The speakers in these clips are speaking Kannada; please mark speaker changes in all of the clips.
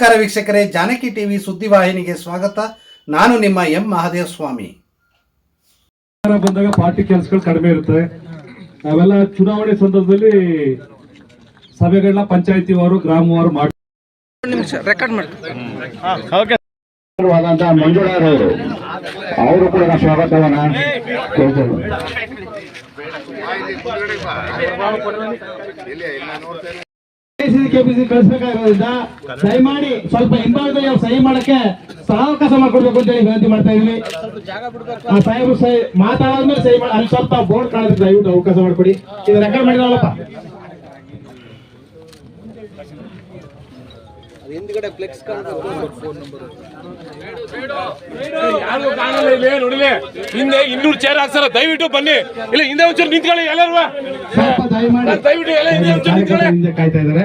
Speaker 1: ನಮಸ್ಕಾರ ವೀಕ್ಷಕರೇ ಜಾನಕಿ ಟಿವಿ ಸುದ್ದಿವಾಹಿನಿಗೆ ಸ್ವಾಗತ. ನಾನು ನಿಮ್ಮ ಎಂ ಮಹಾದೇವ ಸ್ವಾಮಿ
Speaker 2: ಬಂದಾಗ ಪಾರ್ಟಿ ಕೆಲಸಗಳು ಕಡಿಮೆ ಇರುತ್ತೆ. ನಾವೆಲ್ಲ ಚುನಾವಣೆ ಸಂದರ್ಭದಲ್ಲಿ ಸಭೆಗಳನ್ನ ಪಂಚಾಯತಿ ವಾರು ಗ್ರಾಮವಾರು ಮಾಡಿ
Speaker 3: ಮಂಜುಳಾರವರು ಅವರು ಕೂಡ ನಾನು ಸ್ವಾಗತವನ್ನ ಕೆಪಿಸಿ ಕಳಿಸ್ಬೇಕಾಗಿರೋದ್ರಿಂದ ದಯಮಾಡಿ ಸ್ವಲ್ಪ ಹಿಂಭಾಗದಲ್ಲಿ ಅವ್ರು ಸಹಿ ಮಾಡಕ್ಕೆ ಸಾವಕಾಶ ಮಾಡ್ಕೊಡ್ಬೇಕು ಅಂತ ಹೇಳಿ ವಿನಂತಿ ಮಾಡ್ತಾ ಇದೀವಿ. ಆ ಸಾಹೇಬ್ರು ಸಹಿ ಮಾತಾಡಾದ್ಮೇಲೆ ಸಹಿ ಮಾಡಿ ಅಲ್ಲಿ ಸ್ವಲ್ಪ ಬೋರ್ಡ್ ಕಾಣುತ್ತೆ ದಯವಿಟ್ಟು ಅವಕಾಶ ಮಾಡ್ಕೊಡಿ. ಇದು ರೆಕಾರ್ಡ್
Speaker 4: ಯಾರು ಕಾಣಲ್ಲ ಇಲ್ಲಿ ನೋಡಿಲಿ? ಹಿಂದೆ ಇನ್ನೂರು ಚೇರ್ ಹಾಕ್ಸಾರ ದಯವಿಟ್ಟು ಬನ್ನಿ. ಇಲ್ಲ ಹಿಂದೆ ಒಂಚೂರು ನಿಂತ್ಕೊಳ್ಳಿ ಎಲ್ಲರೂ. ದಯವಿಟ್ಟು ಎಲ್ಲ ಹಿಂದೆ ಒಂಚೂರು ನಿಂತ್ಕೊಳ್ಳಿ.
Speaker 3: ಕಾಯ್ತಾ ಇದ್ದಾರೆ.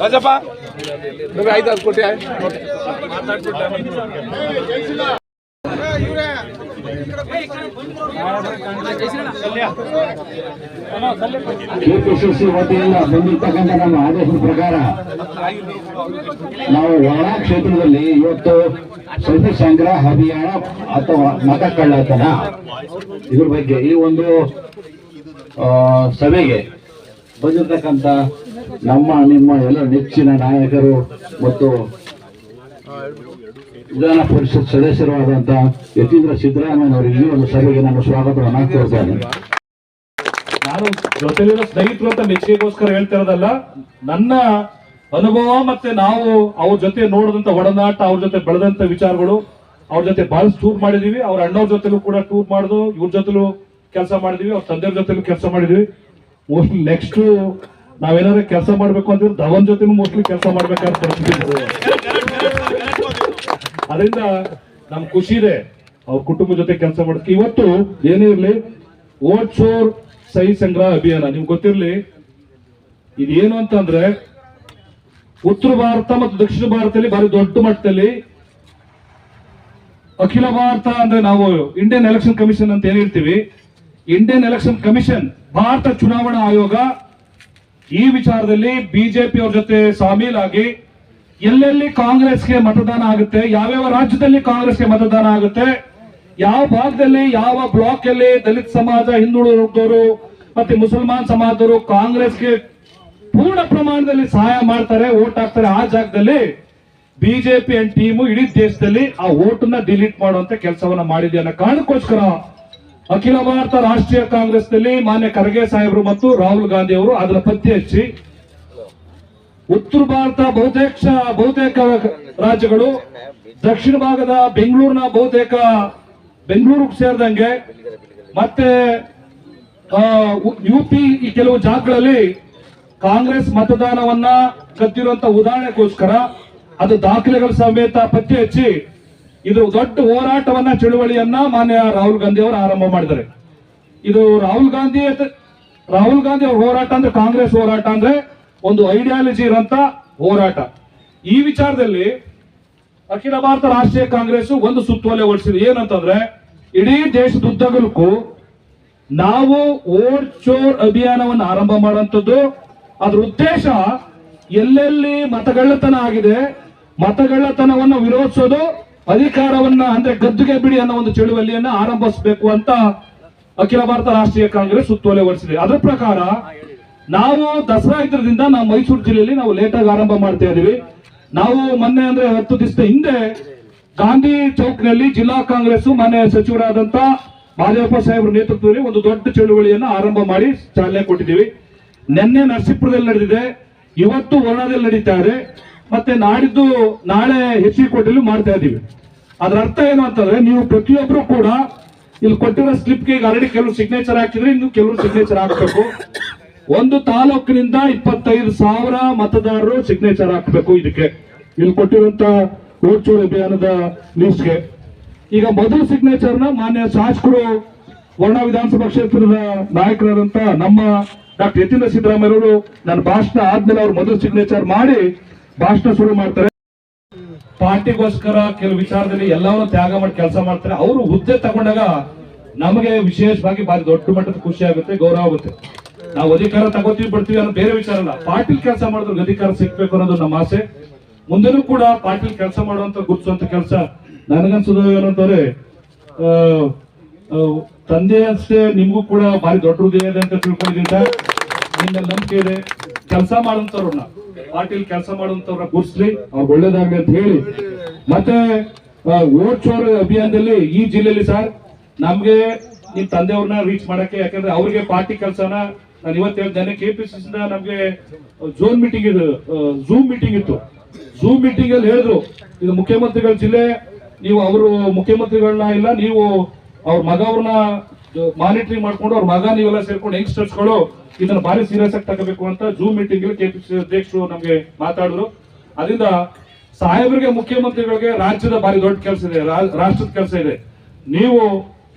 Speaker 4: ರಾಜಪ್ಪ ನಿಮ್ಗೆ ಐದು ಹತ್ತು ಕೋಟಿ
Speaker 3: ಕೆಪಿಸಿಸಿ ವತಿಯಿಂದ ಬಂದಿರ್ತಕ್ಕಂಥ ನಮ್ಮ ಆದೇಶದ ಪ್ರಕಾರ ನಾವು ಒಳ ಕ್ಷೇತ್ರದಲ್ಲಿ ಇವತ್ತು ಸುದ್ದಿ ಸಂಗ್ರಹ ಅಭಿಯಾನ ಅಥವಾ ಮತ ಕಳ್ಳತನ ಇದ್ರ ಬಗ್ಗೆ ಈ ಒಂದು ಸಭೆಗೆ ಬಂದಿರ್ತಕ್ಕಂಥ ನಮ್ಮ, ನಿಮ್ಮ ಎಲ್ಲ ನೆಚ್ಚಿನ ನಾಯಕರು ಮತ್ತು ವಿಧಾನ ಪರಿಷತ್ ಸದಸ್ಯರು ಯತೀಂದ್ರ ಯತೀಂದ್ರ ಸಿದ್ದರಾಮಯ್ಯನವರಿಗೆ ಈ ಒಂದು ಸಭೆಗೆ ನಾನು ಸ್ವಾಗತವನ್ನು ಕೋರ್ತೇನೆ
Speaker 2: ನಾನು ಜೊತೆಲಿರೋ ಸ್ನೇಹಿತರು ಅಂತ ಮೆಚ್ಚುಗೆಗೋಸ್ಕರ ಹೇಳ್ತಾ ಇರೋದಲ್ಲ, ನನ್ನ ಅನುಭವ ಮತ್ತೆ ನಾವು ಅವ್ರ ಜೊತೆ ನೋಡಿದಂತ ಒಡನಾಟ, ಅವ್ರ ಜೊತೆ ಬೆಳೆದಂತ ವಿಚಾರಗಳು, ಅವ್ರ ಜೊತೆ ಬಹಳಷ್ಟು ಟೂರ್ ಮಾಡಿದೀವಿ. ಅವ್ರ ಅಣ್ಣವ್ರ ಜೊತೆಲೂ ಕೂಡ ಟೂರ್ ಮಾಡುದು, ಇವ್ರ ಜೊತೆಲೂ ಕೆಲಸ ಮಾಡಿದೀವಿ, ಅವ್ರ ತಂದೆಯವ್ರ ಜೊತೆಲೂ ಕೆಲಸ ಮಾಡಿದೀವಿ. ಮೋಸ್ಟ್ಲಿ ನೆಕ್ಸ್ಟ್ ನಾವೇನಾದ್ರು ಕೆಲಸ ಮಾಡ್ಬೇಕು ಅಂದ್ರೆ ಧವನ್ ಜೊತೆ ಮೋಸ್ಟ್ಲಿ ಕೆಲಸ ಮಾಡ್ಬೇಕಾದ ಪರಿಸ್ಥಿತಿ. ಅದರಿಂದ ನಮ್ ಖುಷಿ ಇದೆ. ಅವ್ರ ಕುಟುಂಬ ಜೊತೆ ಕೆಲಸ ಮಾಡಕ್ಕೆ ಇವತ್ತು ಏನೇ ಇರ್ಲಿ, ಓಟ್ ಶೋರ್ ಸಹಿ ಸಂಗ್ರಹ ಅಭಿಯಾನ, ನಿಮ್ಗೆ ಗೊತ್ತಿರಲಿ ಇದೇನು ಅಂತಂದ್ರೆ ಉತ್ತರ ಭಾರತ ಮತ್ತು ದಕ್ಷಿಣ ಭಾರತದಲ್ಲಿ ಭಾರಿ ದೊಡ್ಡ ಮಟ್ಟದಲ್ಲಿ ಅಖಿಲ ಭಾರತ ಅಂದ್ರೆ ನಾವು ಇಂಡಿಯನ್ ಎಲೆಕ್ಷನ್ ಕಮಿಷನ್ ಅಂತ ಏನ್ ಹೇಳ್ತೀವಿ? ಇಂಡಿಯನ್ ಎಲೆಕ್ಷನ್ ಕಮಿಷನ್ ಭಾರತ ಚುನಾವಣಾ ಆಯೋಗ ಈ ವಿಚಾರದಲ್ಲಿ ಬಿಜೆಪಿ ಅವ್ರ ಜೊತೆ ಸಾಮೀಲಾಗಿ ಎಲ್ಲೆಲ್ಲಿ ಕಾಂಗ್ರೆಸ್ಗೆ ಮತದಾನ ಆಗುತ್ತೆ, ಯಾವ್ಯಾವ ರಾಜ್ಯದಲ್ಲಿ ಕಾಂಗ್ರೆಸ್ಗೆ ಮತದಾನ ಆಗುತ್ತೆ, ಯಾವ ಭಾಗದಲ್ಲಿ, ಯಾವ ಬ್ಲಾಕ್ ಅಲ್ಲಿ ದಲಿತ ಸಮಾಜ ಹಿಂದುಳಿದವರು ಮತ್ತೆ ಮುಸಲ್ಮಾನ್ ಸಮಾಜದವರು ಕಾಂಗ್ರೆಸ್ಗೆ ಪೂರ್ಣ ಪ್ರಮಾಣದಲ್ಲಿ ಸಹಾಯ ಮಾಡ್ತಾರೆ ಓಟ್ ಹಾಕ್ತಾರೆ, ಆ ಜಾಗದಲ್ಲಿ ಬಿಜೆಪಿ ಅಂಡ್ ಟೀಮು ಇಡೀ ದೇಶದಲ್ಲಿ ಆ ಓಟನ್ನ ಡಿಲೀಟ್ ಮಾಡುವಂತ ಕೆಲಸವನ್ನ ಮಾಡಿದೆ ಅನ್ನೋ ಕಾರಣಕ್ಕೋಸ್ಕರ ಅಖಿಲ ಭಾರತ ರಾಷ್ಟ್ರೀಯ ಕಾಂಗ್ರೆಸ್ನಲ್ಲಿ ಮಾನ್ಯ ಖರ್ಗೆ ಸಾಹೇಬರು ಮತ್ತು ರಾಹುಲ್ ಗಾಂಧಿ ಅವರು ಅದರ ಪತ್ತೆ ಹಚ್ಚಿ ಉತ್ತರ ಭಾರತ ಬಹುತೇಕ ಬಹುತೇಕ ರಾಜ್ಯಗಳು, ದಕ್ಷಿಣ ಭಾಗದ ಬೆಂಗಳೂರಿನ ಬಹುತೇಕ ಬೆಂಗಳೂರಿಗೆ ಸೇರಿದಂಗೆ, ಮತ್ತೆ ಯು ಪಿ ಈ ಕೆಲವು ಜಾಗಗಳಲ್ಲಿ ಕಾಂಗ್ರೆಸ್ ಮತದಾನವನ್ನ ಕದ್ದಿರುವಂತ ಉದಾಹರಣೆಗೋಸ್ಕರ ಅದು ದಾಖಲೆಗಳ ಸಮೇತ ಪತ್ತೆ ಹಚ್ಚಿ ಇದು ದೊಡ್ಡ ಹೋರಾಟವನ್ನ, ಚಳುವಳಿಯನ್ನ ಮಾನ್ಯ ರಾಹುಲ್ ಗಾಂಧಿ ಅವರು ಆರಂಭ ಮಾಡಿದ್ದಾರೆ. ಇದು ರಾಹುಲ್ ಗಾಂಧಿ ರಾಹುಲ್ ಗಾಂಧಿ ಅವ್ರ ಹೋರಾಟ ಅಂದ್ರೆ ಕಾಂಗ್ರೆಸ್ ಹೋರಾಟ ಅಂದ್ರೆ ಒಂದು ಐಡಿಯಾಲಜಿ ಇರುವಂತ ಹೋರಾಟ. ಈ ವಿಚಾರದಲ್ಲಿ ಅಖಿಲ ಭಾರತ ರಾಷ್ಟ್ರೀಯ ಕಾಂಗ್ರೆಸ್ ಒಂದು ಸುತ್ತೋಲೆ ಹೊಡಿಸಿದೆ. ಏನಂತಂದ್ರೆ, ಇಡೀ ದೇಶದ ಉದ್ದಗಲಕ್ಕೂ ನಾವು ಓಡ್ ಚೋರ್ ಅಭಿಯಾನವನ್ನು ಆರಂಭ ಮಾಡುವಂಥದ್ದು. ಅದ್ರ ಉದ್ದೇಶ ಎಲ್ಲೆಲ್ಲಿ ಮತಗಳ್ಳತನ ಆಗಿದೆ, ಮತಗಳ್ಳತನವನ್ನು ವಿರೋಧಿಸೋದು, ಅಧಿಕಾರವನ್ನ ಅಂದ್ರೆ ಗದ್ದುಗೆ ಬಿಡಿ ಅನ್ನೋ ಒಂದು ಚಳುವಳಿಯನ್ನ ಆರಂಭಿಸಬೇಕು ಅಂತ ಅಖಿಲ ಭಾರತ ರಾಷ್ಟ್ರೀಯ ಕಾಂಗ್ರೆಸ್ ಸುತ್ತೋಲೆ ಹೊರಡಿಸಿದೆ ಅದರ ಪ್ರಕಾರ ನಾವು ದಸರಾ ಇದ್ರದಿಂದ ನಾವು ಮೈಸೂರು ಜಿಲ್ಲೆಯಲ್ಲಿ ನಾವು ಲೇಟ್ ಆಗಿ ಆರಂಭ ಮಾಡ್ತಾ ಇದೀವಿ. ನಾವು ಮೊನ್ನೆ ಅಂದ್ರೆ ಹತ್ತು ದಿವಸದ ಹಿಂದೆ ಗಾಂಧಿ ಚೌಕ್ನಲ್ಲಿ ಜಿಲ್ಲಾ ಕಾಂಗ್ರೆಸ್ ಮಾನ್ಯ ಸಚಿವರಾದಂತ ಮಾದೇವಪ್ಪ ಸಾಹೇಬ್ರ ನೇತೃತ್ವದಲ್ಲಿ ಒಂದು ದೊಡ್ಡ ಚಳುವಳಿಯನ್ನು ಆರಂಭ ಮಾಡಿ ಚಾಲನೆ ಕೊಟ್ಟಿದ್ದೀವಿ. ನಿನ್ನೆ ನರಸೀಪುರದಲ್ಲಿ ನಡೆದಿದೆ. ಇವತ್ತು ವರ್ಣದಲ್ಲಿ ನಡೀತಾ ಇದೆ. ಮತ್ತೆ ನಾಡಿದ್ದು ನಾಳೆ ಹೆಚ್ಚಿಗೆ ಕೊಟ್ಟಿಲ್ಲ ಮಾಡ್ತಾ ಇದ್ದೀವಿ. ಅದರ ಅರ್ಥ ಏನು ಅಂತಂದ್ರೆ ನೀವು ಪ್ರತಿಯೊಬ್ಬರು ಕೂಡ ಇಲ್ಲಿ ಕೊಟ್ಟಿರೋ ಸ್ಲಿಪ್ಗೆ ಆಲ್ರೆಡಿ ಕೆಲವು ಸಿಗ್ನೇಚರ್ ಹಾಕಿದ್ರೆ ಇನ್ನು ಕೆಲವರು ಸಿಗ್ನೇಚರ್ ಹಾಕ್ಬೇಕು. ಒಂದು ತಾಲೂಕಿನಿಂದ ಇಪ್ಪತ್ತೈದು ಸಾವಿರ ಮತದಾರರು ಸಿಗ್ನೇಚರ್ ಹಾಕಬೇಕು ಇದಕ್ಕೆ. ಇಲ್ಲಿ ಕೊಟ್ಟಿರುವಂತ ಓಟ್ಚೂರು ಅಭಿಯಾನದ ಲಿಸ್ಟ್ಗೆ ಈಗ ಮೊದಲ ಸಿಗ್ನೇಚರ್ನ ಮಾನ್ಯ ಶಾಸಕರು ವರ್ಣ ವಿಧಾನಸಭಾ ಕ್ಷೇತ್ರದ ನಾಯಕರಾದಂತ ನಮ್ಮ ಡಾಕ್ಟರ್ ಯತೀಂದ್ರ ಸಿದ್ದರಾಮಯ್ಯವರು ನನ್ನ ಭಾಷಣ ಆದ್ಮೇಲೆ ಅವ್ರು ಮೊದಲು ಸಿಗ್ನೇಚರ್ ಮಾಡಿ ಭಾಷಣ ಶುರು ಮಾಡ್ತಾರೆ. ಪಾರ್ಟಿಗೋಸ್ಕರ ಕೆಲವು ವಿಚಾರದಲ್ಲಿ ಎಲ್ಲವನ್ನೂ ತ್ಯಾಗ ಮಾಡಿ ಕೆಲಸ ಮಾಡ್ತಾರೆ. ಅವರು ಹುದ್ದೆ ತಗೊಂಡಾಗ ನಮಗೆ ವಿಶೇಷವಾಗಿ ಬಾರಿ ದೊಡ್ಡ ಮಟ್ಟದ ಖುಷಿ ಆಗುತ್ತೆ, ಗೌರವ ಆಗುತ್ತೆ. ನಾವು ಅಧಿಕಾರ ತಗೋತೀವಿ, ಬಿಡ್ತೀವಿ ಅನ್ನೋ ಬೇರೆ ವಿಚಾರ ಅಲ್ಲ. ಪಾಟೀಲ್ ಕೆಲಸ ಮಾಡಿದ್ರೆ ಅಧಿಕಾರ ಸಿಗ್ಬೇಕು ಅನ್ನೋದು ನಮ್ಮ ಆಸೆ. ಮುಂದೆನೂ ಕೂಡ ಪಾಟೀಲ್ ಕೆಲಸ ಮಾಡುವಂತ ಗುರುತಿಸುವಂತ ಕೆಲಸ ನನಗನ್ಸೋದು ಏನಂತಂದ್ರೆ ತಂದೆ ಅಷ್ಟೇ, ನಿಮ್ಗೂ ಕೂಡ ಭಾರಿ ದೊಡ್ಡ ಹೃದಯ ಇದೆ ಅಂತ ತಿಳ್ಕೊಂಡಿದ್ದೀನಿ ಸರ್ ನಿಮ್ಮ ನಂಬಿಕೆ ಇದೆ. ಕೆಲಸ ಮಾಡುವಂತವ್ರನ್ನ, ಪಾಟೀಲ್ ಕೆಲಸ ಮಾಡುವಂತವ್ರನ್ನ ಗುರ್ಸ್ಲಿ ಅವ್ರು ಒಳ್ಳೇದಾಗ್ಲಿ ಅಂತ ಹೇಳಿ. ಮತ್ತೆ ಓಟ್ ಚೋರ್ ಅಭಿಯಾನದಲ್ಲಿ ಈ ಜಿಲ್ಲೆಯಲ್ಲಿ ಸರ್, ನಮ್ಗೆ ನಿಮ್ ತಂದೆಯವ್ರನ್ನ ರೀಚ್ ಮಾಡಕ್ಕೆ, ಯಾಕಂದ್ರೆ ಅವ್ರಿಗೆ ಪಾರ್ಟಿ ಕೆಲಸನ ನಾನು ಇವತ್ತು ಹೇಳ್ತೇನೆ ಕೆಪಿಸಿಸಿ ನಮ್ಗೆ ಝೋನ್ ಮೀಟಿಂಗ್ ಇದು ಝೂಮ್ ಮೀಟಿಂಗ್ ಇತ್ತು. ಝೂಮ್ ಮೀಟಿಂಗ್ ಅಲ್ಲಿ ಹೇಳಿದ್ರು, ಇದು ಮುಖ್ಯಮಂತ್ರಿಗಳ ಜಿಲ್ಲೆ, ನೀವು ಅವರು ಮುಖ್ಯಮಂತ್ರಿಗಳನ್ನ ಇಲ್ಲ, ನೀವು ಅವ್ರ ಮಗ ಅವ್ರನ್ನ ಮಾನಿಟರಿಂಗ್ ಮಾಡ್ಕೊಂಡು ಅವ್ರ ಮಗ ನೀವೆಲ್ಲ ಸೇರ್ಕೊಂಡು ಯಂಗ್ಸ್ಟರ್ಸ್ಗಳು ಇದನ್ನ ಭಾರಿ ಸೀರಿಯಸ್ ಆಗಿ ತಗಬೇಕು ಅಂತ ಝೂಮ್ ಮೀಟಿಂಗ್ ಅಲ್ಲಿ ಸಿ ಅಧ್ಯಕ್ಷರು ನಮ್ಗೆ ಮಾತಾಡಿದ್ರು. ಅದರಿಂದ ಸಾಹೇಬರಿಗೆ, ಮುಖ್ಯಮಂತ್ರಿಗಳಿಗೆ ರಾಜ್ಯದ ಭಾರಿ ದೊಡ್ಡ ಕೆಲಸ ಇದೆ ರಾಷ್ಟ್ರದ ಕೆಲಸ ಇದೆ. ನೀವು,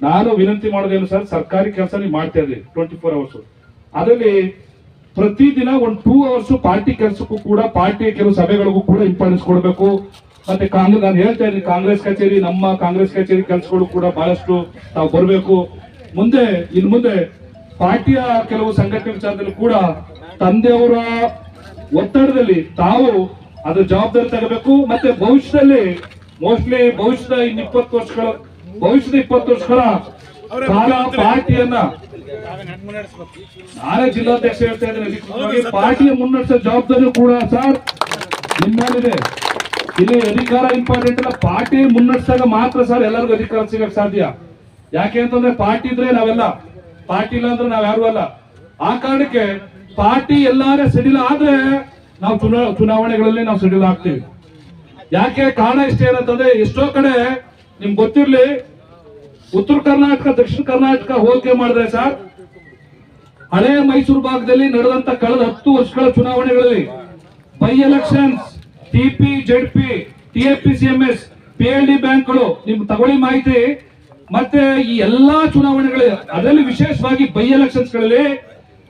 Speaker 2: ನಾನು ವಿನಂತಿ ಮಾಡೋದೇನು ಸರ್, ಸರ್ಕಾರಿ ಕೆಲಸ ನೀವು ಮಾಡ್ತಾ ಇದ್ದೀರಿ ಟ್ವೆಂಟಿ ಫೋರ್ ಅವರ್ಸ್ ಅದರಲ್ಲಿ ಪ್ರತಿದಿನ ಒಂದು ಟೂ ಅವರ್ಸ್ ಪಾರ್ಟಿ ಕೆಲಸಕ್ಕೂ ಕೂಡ ಪಾರ್ಟಿ ಕೆಲವು ಸಭೆಗಳಿಗೂ ಕೂಡ ಇಂಪಾರ್ಟೆನ್ಸ್ ಕೊಡಬೇಕು ಮತ್ತೆ ಕಾಂಗ್ರೆಸ್ ನಾನು ಹೇಳ್ತಾ ಇದ್ದೀನಿ ಕಾಂಗ್ರೆಸ್ ಕಚೇರಿ ನಮ್ಮ ಕಾಂಗ್ರೆಸ್ ಕಚೇರಿ ಕೆಲಸಗಳು ಕೂಡ ಬಹಳಷ್ಟು ನಾವು ಬರಬೇಕು. ಮುಂದೆ ಇನ್ನು ಮುಂದೆ ಪಾರ್ಟಿಯ ಕೆಲವು ಸಂಘಟನೆ ವಿಚಾರದಲ್ಲಿ ಕೂಡ ತಂದೆಯವರ ಒತ್ತಡದಲ್ಲಿ ತಾವು ಅದ್ರ ಜವಾಬ್ದಾರಿ ತಗಬೇಕು. ಮತ್ತೆ ಭವಿಷ್ಯದಲ್ಲಿ ಮೋಸ್ಟ್ಲಿ ಭವಿಷ್ಯದ ಇನ್ ಇಪ್ಪತ್ತು ವರ್ಷಗಳ ಭವಿಷ್ಯದ ಇಪ್ಪತ್ತು ವರ್ಷಗಳ ಕಾಲ ಪಾರ್ಟಿಯನ್ನ ನಾನೇ ಜಿಲ್ಲಾಧ್ಯಕ್ಷ ಹೇಳ್ತಾ ಪಾರ್ಟಿಯ ಮುನ್ನಡೆಸೋ ಜವಾಬ್ದಾರಿ ಕೂಡ ಸರ್ ನಿಮ್ಮಲ್ಲಿದೆ ಇಲ್ಲಿ ಅಧಿಕಾರ ಇಂಪಾರ್ಟೆಂಟ್ ಅಲ್ಲ ಪಾರ್ಟಿ ಮುನ್ನಡೆಸಿದಾಗ ಮಾತ್ರ ಸರ್ ಎಲ್ಲರಿಗೂ ಅಧಿಕಾರ ಸಿಗಕ್ಕೆ ಸಾಧ್ಯ. ಯಾಕೆ ಅಂತಂದ್ರೆ ಪಾರ್ಟಿ ಇದ್ರೆ ನಾವೆಲ್ಲ. ಪಾರ್ಟಿ ಇಲ್ಲ ಅಂದ್ರೆ ನಾವ್ ಯಾರು ಅಲ್ಲ. ಆ ಕಾರಣಕ್ಕೆ ಪಾರ್ಟಿ ಎಲ್ಲಾರೇ ಸಡಿಲ ಆದ್ರೆ ನಾವು ಚುನಾ, ಚುನಾವಣೆಗಳಲ್ಲಿ ನಾವು ಸಡಿಲ ಆಗ್ತೀವಿ. ಯಾಕೆ ಕಾರಣ ಇಷ್ಟ ಏನಂತಂದ್ರೆ ಎಷ್ಟೋ ಕಡೆ ನಿಮ್ಗೆ ಗೊತ್ತಿರ್ಲಿ ಉತ್ತರ ಕರ್ನಾಟಕ, ದಕ್ಷಿಣ ಕರ್ನಾಟಕ ಹೋಲಿಕೆ ಮಾಡಿದ್ರೆ ಸರ್, ಹಳೆ ಮೈಸೂರು ಭಾಗದಲ್ಲಿ ನಡೆದಂತ ಕಳೆದ ಹತ್ತು ವರ್ಷಗಳ ಚುನಾವಣೆಗಳಲ್ಲಿ by elections TP Z P TAPCMS P L D ಬ್ಯಾಂಕ್ಗಳು, ನಿಮ್ಗೆ ತಗೊಳ್ಳಿ ಮಾಹಿತಿ, ಮತ್ತೆ ಈ ಎಲ್ಲಾ ಚುನಾವಣೆಗಳು ಅದರಲ್ಲಿ ವಿಶೇಷವಾಗಿ ಬೈ ಎಲೆಕ್ಷನ್ಸ್ಗಳಲ್ಲಿ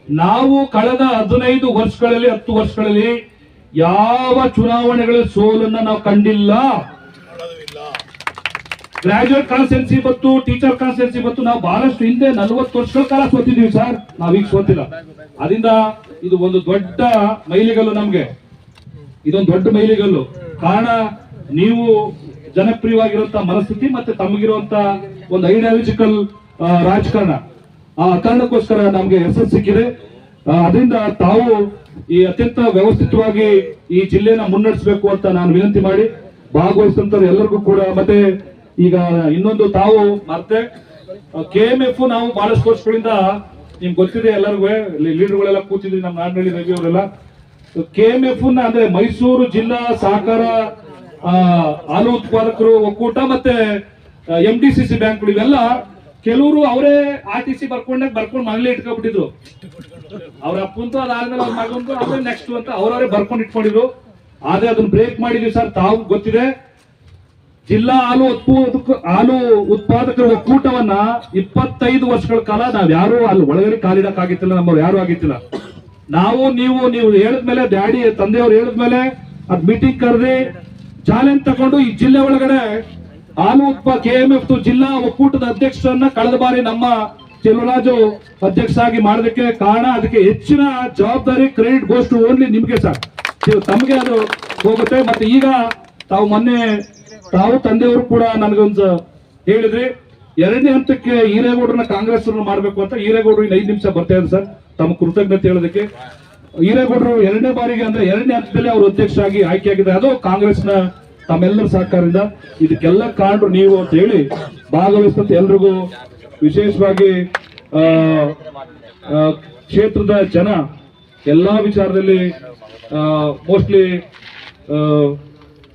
Speaker 2: ನಾವು ಕಳೆದ ಹದಿನೈದು ವರ್ಷಗಳಲ್ಲಿ, ಹತ್ತು ವರ್ಷಗಳಲ್ಲಿ ಯಾವ ಚುನಾವಣೆಗಳ ಸೋಲನ್ನ ನಾವು ಕಂಡಿಲ್ಲ. ಗ್ರಾಜುಯೇಟ್ ಕಾನ್ಸ್ಟೆನ್ಸಿ ಮತ್ತು ಟೀಚರ್ ಕಾನ್ಸ್ಟೆನ್ಸಿ ಮತ್ತು ನಾವು ಬಹಳಷ್ಟು ಹಿಂದೆ ನಲವತ್ತು ವರ್ಷಗಳ ಕಾಲ ಸೋತಿದ್ದೀವಿ ಸರ್ ನಾವೀಗ ಸೋತಿಲ್ಲ. ಅದರಿಂದ ಇದು ಒಂದು ದೊಡ್ಡ ಮೈಲಿಗಲ್ಲು ನಮ್ಗೆ. ಇದೊಂದು ದೊಡ್ಡ ಮೈಲಿಗಲ್ಲು. ಕಾರಣ ನೀವು ಜನಪ್ರಿಯವಾಗಿರುವಂತ ಮನಸ್ಥಿತಿ ಮತ್ತೆ ತಮಗಿರುವಂತ ಒಂದು ಐಡಿಯಾಲಜಿಕಲ್ ರಾಜಕಾರಣ. ಆ ಕಾರಣಕ್ಕೋಸ್ಕರ ನಮ್ಗೆ ಹೆಸರು ಸಿಕ್ಕಿದೆ. ಅದರಿಂದ ತಾವು ಈ ಅತ್ಯಂತ ವ್ಯವಸ್ಥಿತವಾಗಿ ಈ ಜಿಲ್ಲೆನ ಮುನ್ನಡೆಸಬೇಕು ಅಂತ ನಾನು ವಿನಂತಿ ಮಾಡಿ ಭಾಗವಹಿಸಿದಂತ ಎಲ್ಲರಿಗೂ ಕೂಡ ಮತ್ತೆ ಈಗ ಇನ್ನೊಂದು ತಾವು ಮತ್ತೆ ಕೆ ಎಂ ಎಫ್ ನಾವು ಬಹಳಷ್ಟು ವರ್ಷಗಳಿಂದ ನಿಮ್ಗೆ ಗೊತ್ತಿದೆ ಎಲ್ಲರಿಗೂ ಲೀಡರ್ಗಳೆಲ್ಲ ಕೂತಿದ್ವಿ ನಮ್ಮ ನಾಡಿನಳ್ಳಿ ರವಿ ಅವರೆಲ್ಲ. ಕೆ ಎಂ ಎಫ್ನ ಅಂದ್ರೆ ಮೈಸೂರು ಜಿಲ್ಲಾ ಸಹಕಾರ ಹಾಲು ಉತ್ಪಾದಕರು ಒಕ್ಕೂಟ ಮತ್ತೆ ಎಂ ಡಿ ಸಿ ಸಿ ಬ್ಯಾಂಕ್ಗಳು ಇವೆಲ್ಲ ಕೆಲವರು ಅವರೇ ಆರ್ ಟಿ ಸಿ ಬರ್ಕೊಂಡಾಗ ಬರ್ಕೊಂಡು ಮನೇಲಿ ಇಟ್ಕೊಂಡ್ಬಿಟ್ಟಿದ್ರು ಅವ್ರ ಅಪ್ಪಂತೂ ಅದಾದ್ಮೇಲೆ ಅವ್ರ ಮಗಂತೂ ಆಮೇಲೆ ನೆಕ್ಸ್ಟ್ ಅಂತ ಅವ್ರವರೇ ಬರ್ಕೊಂಡು ಇಟ್ಕೊಂಡಿದ್ರು. ಆದ್ರೆ ಅದನ್ನ ಬ್ರೇಕ್ ಮಾಡಿದ್ವಿ ಸರ್, ತಾವು ಗೊತ್ತಿದೆ. ಜಿಲ್ಲಾ ಹಾಲು ಉತ್ಪಾದಕ, ಹಾಲು ಉತ್ಪಾದಕರ ಒಕ್ಕೂಟವನ್ನ ಇಪ್ಪತ್ತೈದು ವರ್ಷಗಳ ಕಾಲ ನಾವ್ ಯಾರು ಅಲ್ಲಿ ಒಳಗಡೆ ಕಾಲಿಡಕ್ ಆಗಿತ್ತಿಲ್ಲ ನಮ್ಮವ್ರು ಯಾರು ಆಗಿತ್ತಿಲ್ಲ. ನಾವು, ನೀವು ನೀವು ಹೇಳಿದ್ಮೇಲೆ, ಡ್ಯಾಡಿ, ತಂದೆಯವ್ರು ಹೇಳಿದ್ಮೇಲೆ ಅದ್ ಮೀಟಿಂಗ್ ಕರೆದಿ ಚಾಲೆಂಜ್ ತಗೊಂಡು ಈ ಜಿಲ್ಲೆ ಒಳಗಡೆ ಹಾಲು ಉತ್ಪ ಕೆ ಎಂ ಎಫ್ ಜಿಲ್ಲಾ ಒಕ್ಕೂಟದ ಅಧ್ಯಕ್ಷರನ್ನ ಕಳೆದ ಬಾರಿ ನಮ್ಮ ಚೆಲುವರಾಜು ಅಧ್ಯಕ್ಷ ಆಗಿ ಮಾಡೋದಕ್ಕೆ ಕಾರಣ ಅದಕ್ಕೆ ಹೆಚ್ಚಿನ ಜವಾಬ್ದಾರಿ ಕ್ರೆಡಿಟ್ ಗೋಸ್ಟ್ ಓನ್ಲಿ ನಿಮ್ಗೆ ಸರ್ ತಮಗೆ ಅದು ಹೋಗುತ್ತೆ. ಮತ್ತೆ ಈಗ ತಾವು ಮೊನ್ನೆ ತಾವು ತಂದೆಯವರು ಕೂಡ ನನಗೊಂದು ಹೇಳಿದ್ರಿ, ಎರಡನೇ ಹಂತಕ್ಕೆ ಈರೇಗೌಡರನ್ನ ಕಾಂಗ್ರೆಸ್ ಮಾಡಬೇಕು ಅಂತ ಈರೇಗೌಡರು ಇನ್ನು ಐದು ನಿಮಿಷ ಬರ್ತಾ ಇದ್ದಾರೆ ಸರ್, ತಮ್ಮ ಕೃತಜ್ಞತೆ ಹೇಳೋದಕ್ಕೆ. ಈರೇಗೌಡರು ಎರಡನೇ ಬಾರಿಗೆ ಅಂದ್ರೆ ಎರಡನೇ ಹಂತದಲ್ಲಿ ಅವರು ಅಧ್ಯಕ್ಷರಾಗಿ ಆಯ್ಕೆಯಾಗಿದ್ದಾರೆ ಅದು ಕಾಂಗ್ರೆಸ್ನ ತಮ್ಮೆಲ್ಲರ ಸಹಕಾರದಿಂದ. ಇದಕ್ಕೆಲ್ಲ ಕಾರಣರು ನೀವು ಅಂತ ಹೇಳಿ ಭಾಗವಹಿಸಿದಂತ ಎಲ್ರಿಗೂ ವಿಶೇಷವಾಗಿ ಕ್ಷೇತ್ರದ ಜನ ಎಲ್ಲಾ ವಿಚಾರದಲ್ಲಿ ಮೋಸ್ಟ್ಲಿ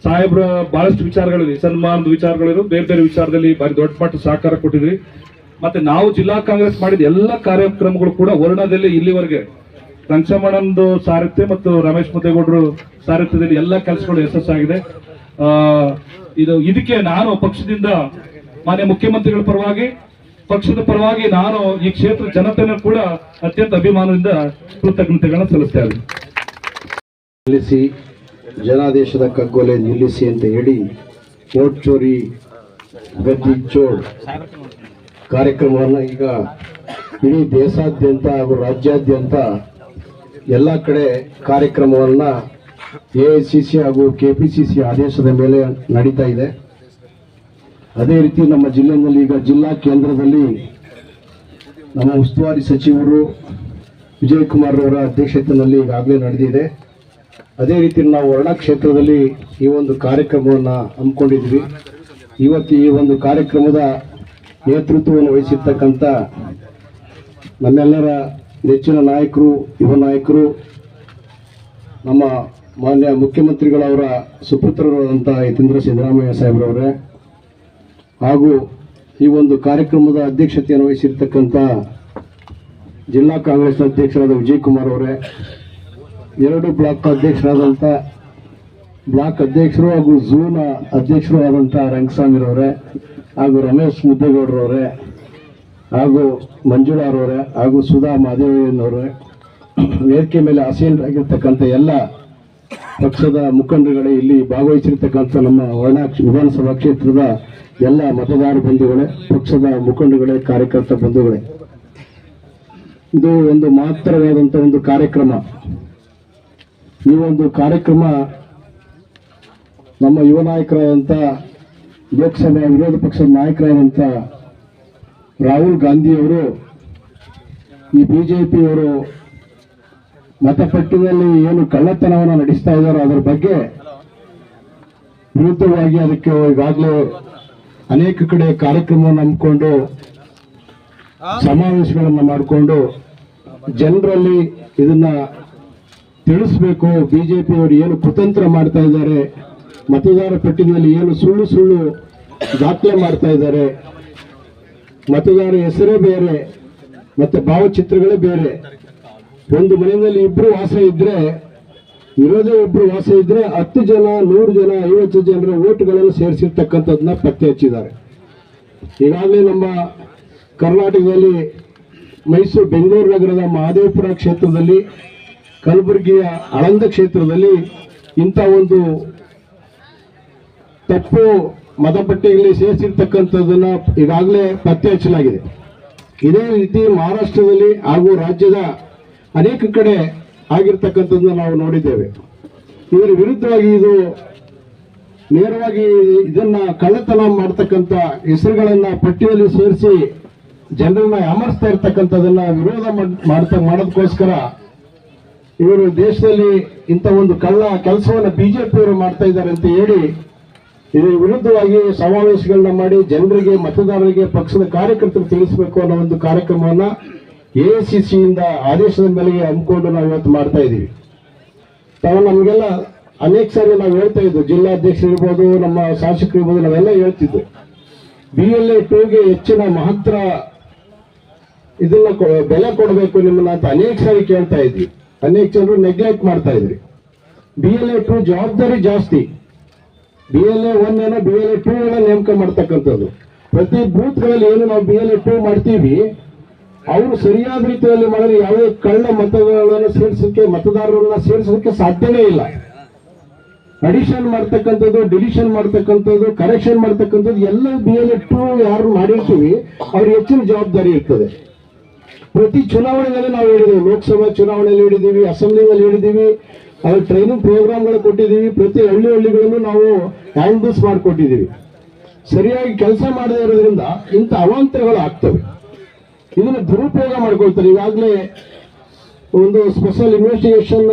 Speaker 2: ಸಾಹೇಬ್ರ ಬಹಳಷ್ಟು ವಿಚಾರಗಳಿವೆ. ಸನ್ಮಾನದ ವಿಚಾರಗಳಿರು, ಬೇರೆ ಬೇರೆ ವಿಚಾರದಲ್ಲಿ ಬಾರಿ ದೊಡ್ಡ ಮಟ್ಟ ಸಹಕಾರ ಕೊಟ್ಟಿದ್ರಿ. ಮತ್ತೆ ನಾವು ಜಿಲ್ಲಾ ಕಾಂಗ್ರೆಸ್ ಮಾಡಿದ ಎಲ್ಲ ಕಾರ್ಯಕ್ರಮಗಳು ಕೂಡ ವರ್ಣದಲ್ಲಿ ಇಲ್ಲಿವರೆಗೆ. ರಂಗಸಮಣಂದು ಸಾರಥ್ಯ ಮತ್ತು ರಮೇಶ್ ಮುದ್ದೇಗೌಡರು ಸಾರಥ್ಯದಲ್ಲಿ ಎಲ್ಲ ಕೆಲಸಗಳು ಯಶಸ್ಸಾಗಿದೆ. ಇದು ಇದಕ್ಕೆ ನಾನು ಪಕ್ಷದಿಂದ ಮಾನ್ಯ ಮುಖ್ಯಮಂತ್ರಿಗಳ ಪರವಾಗಿ, ಪಕ್ಷದ ಪರವಾಗಿ ನಾನು ಈ ಕ್ಷೇತ್ರ ಜನತೆಯನ್ನು ಕೂಡ ಅತ್ಯಂತ ಅಭಿಮಾನದಿಂದ ಕೃತಜ್ಞತೆಗಳನ್ನು ಸಲ್ಲಿಸ್ತಾ ಇದ್ದೀನಿ.
Speaker 5: ಜನಾದೇಶದ ಕಗ್ಗೊಲೆ ನಿಲ್ಲಿಸಿ ಅಂತ ಹೇಳಿ ಓಟ್ ಚೋರಿ ಗದ್ದಿ ಚೋರ್. ಕಾರ್ಯಕ್ರಮವನ್ನು ಈಗ ಇಡೀ ದೇಶಾದ್ಯಂತ ಹಾಗೂ ರಾಜ್ಯಾದ್ಯಂತ ಎಲ್ಲ ಕಡೆ ಕಾರ್ಯಕ್ರಮವನ್ನು ಎ ಐ ಸಿ ಹಾಗೂ ಕೆ ಆದೇಶದ ಮೇಲೆ ನಡೀತಾ ಇದೆ. ಅದೇ ರೀತಿ ನಮ್ಮ ಜಿಲ್ಲೆಯಲ್ಲಿ ಈಗ ಜಿಲ್ಲಾ ಕೇಂದ್ರದಲ್ಲಿ ನಮ್ಮ ಉಸ್ತುವಾರಿ ಸಚಿವರು ವಿಜಯಕುಮಾರ್ ಅವರ ಅಧ್ಯಕ್ಷತೆಯಲ್ಲಿ ಈಗಾಗಲೇ ನಡೆದಿದೆ. ಅದೇ ರೀತಿ ನಾವು ವರ್ಣ ಕ್ಷೇತ್ರದಲ್ಲಿ ಈ ಒಂದು ಕಾರ್ಯಕ್ರಮವನ್ನು ಹಮ್ಮಿಕೊಂಡಿದ್ವಿ. ಇವತ್ತು ಈ ಒಂದು ಕಾರ್ಯಕ್ರಮದ ನೇತೃತ್ವವನ್ನು ವಹಿಸಿರ್ತಕ್ಕಂಥ ನಮ್ಮೆಲ್ಲರ ನೆಚ್ಚಿನ ನಾಯಕರು, ಯುವ ನಾಯಕರು, ನಮ್ಮ ಮಾನ್ಯ ಮುಖ್ಯಮಂತ್ರಿಗಳವರ ಸುಪುತ್ರರಾದಂಥ ಯತೀಂದ್ರ ಸಿದ್ದರಾಮಯ್ಯ ಸಾಹೇಬ್ರವರೇ, ಹಾಗೂ ಈ ಒಂದು ಕಾರ್ಯಕ್ರಮದ ಅಧ್ಯಕ್ಷತೆಯನ್ನು ವಹಿಸಿರ್ತಕ್ಕಂಥ ಜಿಲ್ಲಾ ಕಾಂಗ್ರೆಸ್ ಅಧ್ಯಕ್ಷರಾದ ವಿಜಯ್ ಕುಮಾರ್ ಅವರೇ ಎರಡು ಬ್ಲಾಕ್ ಅಧ್ಯಕ್ಷರಾದಂಥ ಬ್ಲಾಕ್ ಅಧ್ಯಕ್ಷರು ಹಾಗೂ ಝೂನ ಅಧ್ಯಕ್ಷರು ಆದಂಥ ರಂಗಸ್ವಾಮಿರವರೇ ಹಾಗೂ ರಮೇಶ್ ಮುದ್ದೇಗೌಡರವರೇ ಹಾಗೂ ಮಂಜುಳಾರವರೇ ಹಾಗೂ ಸುಧಾ ಮಾದೇವಯ್ಯನವರೇ. ವೇದಿಕೆ ಮೇಲೆ ಆಸೀನರಾಗಿರ್ತಕ್ಕಂಥ ಎಲ್ಲ ಪಕ್ಷದ ಮುಖಂಡರುಗಳೇ ಇಲ್ಲಿ ಭಾಗವಹಿಸಿರ್ತಕ್ಕಂಥ ನಮ್ಮ ವರ್ಣ ವಿಧಾನಸಭಾ ಕ್ಷೇತ್ರದ ಎಲ್ಲ ಮತದಾರ ಬಂಧುಗಳೇ, ಪಕ್ಷದ ಮುಖಂಡಗಳೇ ಕಾರ್ಯಕರ್ತ ಬಂಧುಗಳೇ. ಇದು ಒಂದು ಮಹತ್ತರವಾದಂಥ ಒಂದು ಕಾರ್ಯಕ್ರಮ. ಈ ಒಂದು ಕಾರ್ಯಕ್ರಮ ನಮ್ಮ ಯುವ ನಾಯಕರಾದಂಥ ಲೋಕಸಭೆಯ ವಿರೋಧ ಪಕ್ಷದ ನಾಯಕರಾದಂಥ ರಾಹುಲ್ ಗಾಂಧಿಯವರು, ಈ ಬಿಜೆಪಿಯವರು ಮತಪಟ್ಟಿನಲ್ಲಿ ಏನು ಕಳ್ಳತನವನ್ನು ನಡೆಸ್ತಾ ಇದ್ದಾರೋ ಅದರ ಬಗ್ಗೆ ವಿರುದ್ಧವಾಗಿ ಅದಕ್ಕೆ ಈಗಾಗಲೇ ಅನೇಕ ಕಡೆ ಕಾರ್ಯಕ್ರಮವನ್ನು ಹಮ್ಮಿಕೊಂಡು ಸಮಾವೇಶಗಳನ್ನು ಮಾಡಿಕೊಂಡು ಜನರಲ್ಲಿ ಇದನ್ನ ತಿಳಿಸ್ಬೇಕು, ಬಿಜೆಪಿಯವರು ಏನು ಕುತಂತ್ರ ಮಾಡ್ತಾ ಇದ್ದಾರೆ ಮತದಾರ ಪಟ್ಟಿನಲ್ಲಿ ಏನು ಸುಳ್ಳು ಸುಳ್ಳು ದಾಖಲೆ ಮಾಡ್ತಾ ಇದ್ದಾರೆ ಮತದಾರ ಹೆಸರೇ ಬೇರೆ, ಮತ್ತೆ ಭಾವಚಿತ್ರಗಳೇ ಬೇರೆ. ಒಂದು ಮನೆಯಲ್ಲಿ ಇಬ್ರು ವಾಸ ಇದ್ರೆ ಇರೋದೇ ಒಬ್ರು ವಾಸ ಇದ್ರೆ ಹತ್ತು ಜನ, ನೂರು ಜನ, ಐವತ್ತು ಜನರ ಓಟ್ಗಳನ್ನು ಸೇರಿಸಿರ್ತಕ್ಕಂಥದ್ದನ್ನ ಪತ್ತೆ ಹಚ್ಚಿದ್ದಾರೆ. ಈಗಾಗಲೇ ನಮ್ಮ ಕರ್ನಾಟಕದಲ್ಲಿ ಮೈಸೂರು ಬೆಂಗಳೂರು ನಗರದ ಮಹದೇವಪುರ ಕ್ಷೇತ್ರದಲ್ಲಿ ಕಲಬುರಗಿಯ ಆಳಂದ ಕ್ಷೇತ್ರದಲ್ಲಿ ಇಂಥ ಒಂದು ತಪ್ಪು ಮತಪಟ್ಟಿಯಲ್ಲಿ ಸೇರಿಸಿರ್ತಕ್ಕಂಥದ್ದನ್ನು ಈಗಾಗಲೇ ಪತ್ತೆ ಹಚ್ಚಲಾಗಿದೆ ಇದೇ ರೀತಿ ಮಹಾರಾಷ್ಟ್ರದಲ್ಲಿ ಹಾಗೂ ರಾಜ್ಯದ ಅನೇಕ ಕಡೆ ಆಗಿರ್ತಕ್ಕಂಥದ್ದನ್ನು ನಾವು ನೋಡಿದ್ದೇವೆ. ಇದರ ವಿರುದ್ಧವಾಗಿ ಇದು ನೇರವಾಗಿ ಇದನ್ನ ಕಳ್ಳತನ ಮಾಡ್ತಕ್ಕಂಥ ಹೆಸರುಗಳನ್ನ ಪಟ್ಟಿಯಲ್ಲಿ ಸೇರಿಸಿ ಜನರನ್ನ ಯಾಮರಿಸ್ತಾ ಇರ್ತಕ್ಕಂಥದನ್ನ ವಿರೋಧ ಮಾಡ್- ಮಾಡ್ತಾ ಮಾಡೋದಕ್ಕೋಸ್ಕರ ಇವರು ದೇಶದಲ್ಲಿ ಇಂಥ ಒಂದು ಕಳ್ಳ ಕೆಲಸವನ್ನು ಬಿಜೆಪಿಯವರು ಮಾಡ್ತಾ ಇದ್ದಾರೆ ಅಂತ ಹೇಳಿ ಇದರ ವಿರುದ್ಧವಾಗಿ ಸಮಾವೇಶಗಳನ್ನ ಮಾಡಿ ಜನರಿಗೆ, ಮತದಾರರಿಗೆ, ಪಕ್ಷದ ಕಾರ್ಯಕರ್ತರು ತಿಳಿಸಬೇಕು ಅನ್ನೋ ಒಂದು ಕಾರ್ಯಕ್ರಮವನ್ನ ಎಐಸಿಸಿಯಿಂದ ಆದೇಶದ ಮೇಲೆಗೆ ಹಮ್ಮಿಕೊಂಡು ನಾವು ಇವತ್ತು ಮಾಡ್ತಾ ಇದ್ದೀವಿ. ತಾವು ನಮಗೆಲ್ಲ ಅನೇಕ ಸಾರಿ ನಾವು ಹೇಳ್ತಾ ಇದ್ವು ಜಿಲ್ಲಾಧ್ಯಕ್ಷರು ಇರ್ಬೋದು, ನಮ್ಮ ಶಾಸಕರು ಇರ್ಬೋದು, ನಾವೆಲ್ಲ ಹೇಳ್ತಿದ್ವಿ. ಬಿ ಎಲ್ ಎ ಟೂಗೆ ಹೆಚ್ಚಿನ ಮಹತ್ವ ಇದನ್ನ ಬೆಲೆ ಕೊಡಬೇಕು ನಿಮ್ಮನ್ನ ಅಂತ ಅನೇಕ ಸಾರಿ ಕೇಳ್ತಾ ಇದ್ವಿ. ಅನೇಕ ಜನರು ನೆಗ್ಲೆಕ್ಟ್ ಮಾಡ್ತಾ ಇದ್ರಿ. ಬಿ ಎಲ್ ಎ ಟು ಜವಾಬ್ದಾರಿ ಜಾಸ್ತಿ. ಬಿ ಎಲ್ ಎ ಒನ್ ಏನೋ ಬಿ ಎಲ್ ಎ ಟೂ ಏನೋ ನೇಮಕ ಮಾಡ್ತಕ್ಕಂಥದ್ದು. ಪ್ರತಿ ಬೂತ್ಗಳಲ್ಲಿ ಏನು ನಾವು ಬಿ ಎಲ್ ಎ ಟೂ ಮಾಡ್ತೀವಿ, ಅವರು ಸರಿಯಾದ ರೀತಿಯಲ್ಲಿ ಮಾಡಿದ್ರೆ ಯಾವುದೇ ಕಳ್ಳ ಮತಗಳನ್ನು ಸೇರಿಸಲಿಕ್ಕೆ ಮತದಾರರನ್ನ ಸೇರಿಸಲಿಕ್ಕೆ ಸಾಧ್ಯನೇ ಇಲ್ಲ. ಅಡಿಷನ್ ಮಾಡ್ತಕ್ಕಂಥದ್ದು ಡಿಲಿಷನ್ ಮಾಡ್ತಕ್ಕಂಥದ್ದು ಕರೆಕ್ಷನ್ ಮಾಡ್ತಕ್ಕಂಥದ್ದು, ಎಲ್ಲ ಬಿ ಎಲ್ ಎ ಟೂ ಯಾರು ಮಾಡಿರ್ತೀವಿ ಅವ್ರಿಗೆ ಹೆಚ್ಚಿನ ಜವಾಬ್ದಾರಿ ಇರ್ತದೆ. ಪ್ರತಿ ಚುನಾವಣೆಯಲ್ಲಿ ನಾವು ಹೇಳಿದ್ದೀವಿ ಲೋಕಸಭಾ ಚುನಾವಣೆಯಲ್ಲಿ ಹೇಳಿದ್ದೀವಿ ಅಸೆಂಬ್ಲಿನಲ್ಲಿ ಹೇಳಿದ್ದೀವಿ ಅದ್ರ ಟ್ರೈನಿಂಗ್ ಪ್ರೋಗ್ರಾಮ್ಗಳು ಕೊಟ್ಟಿದ್ದೀವಿ ಪ್ರತಿ ಹಳ್ಳಿ ಹಳ್ಳಿಗಳಲ್ಲೂ ನಾವು ಹ್ಯಾಂಡಲ್ಸ್ ಮಾಡಿಕೊಟ್ಟಿದ್ದೀವಿ ಸರಿಯಾಗಿ ಕೆಲಸ ಮಾಡದೇ ಇರೋದ್ರಿಂದ ಇಂಥ ಅವಾಂತರಗಳು ಆಗ್ತವೆ. ಇದನ್ನು ದುರುಪಯೋಗ ಮಾಡ್ಕೊಳ್ತಾರೆ. ಈಗಾಗಲೇ ಒಂದು ಸ್ಪೆಷಲ್ ಇನ್ವೆಸ್ಟಿಗೇಷನ್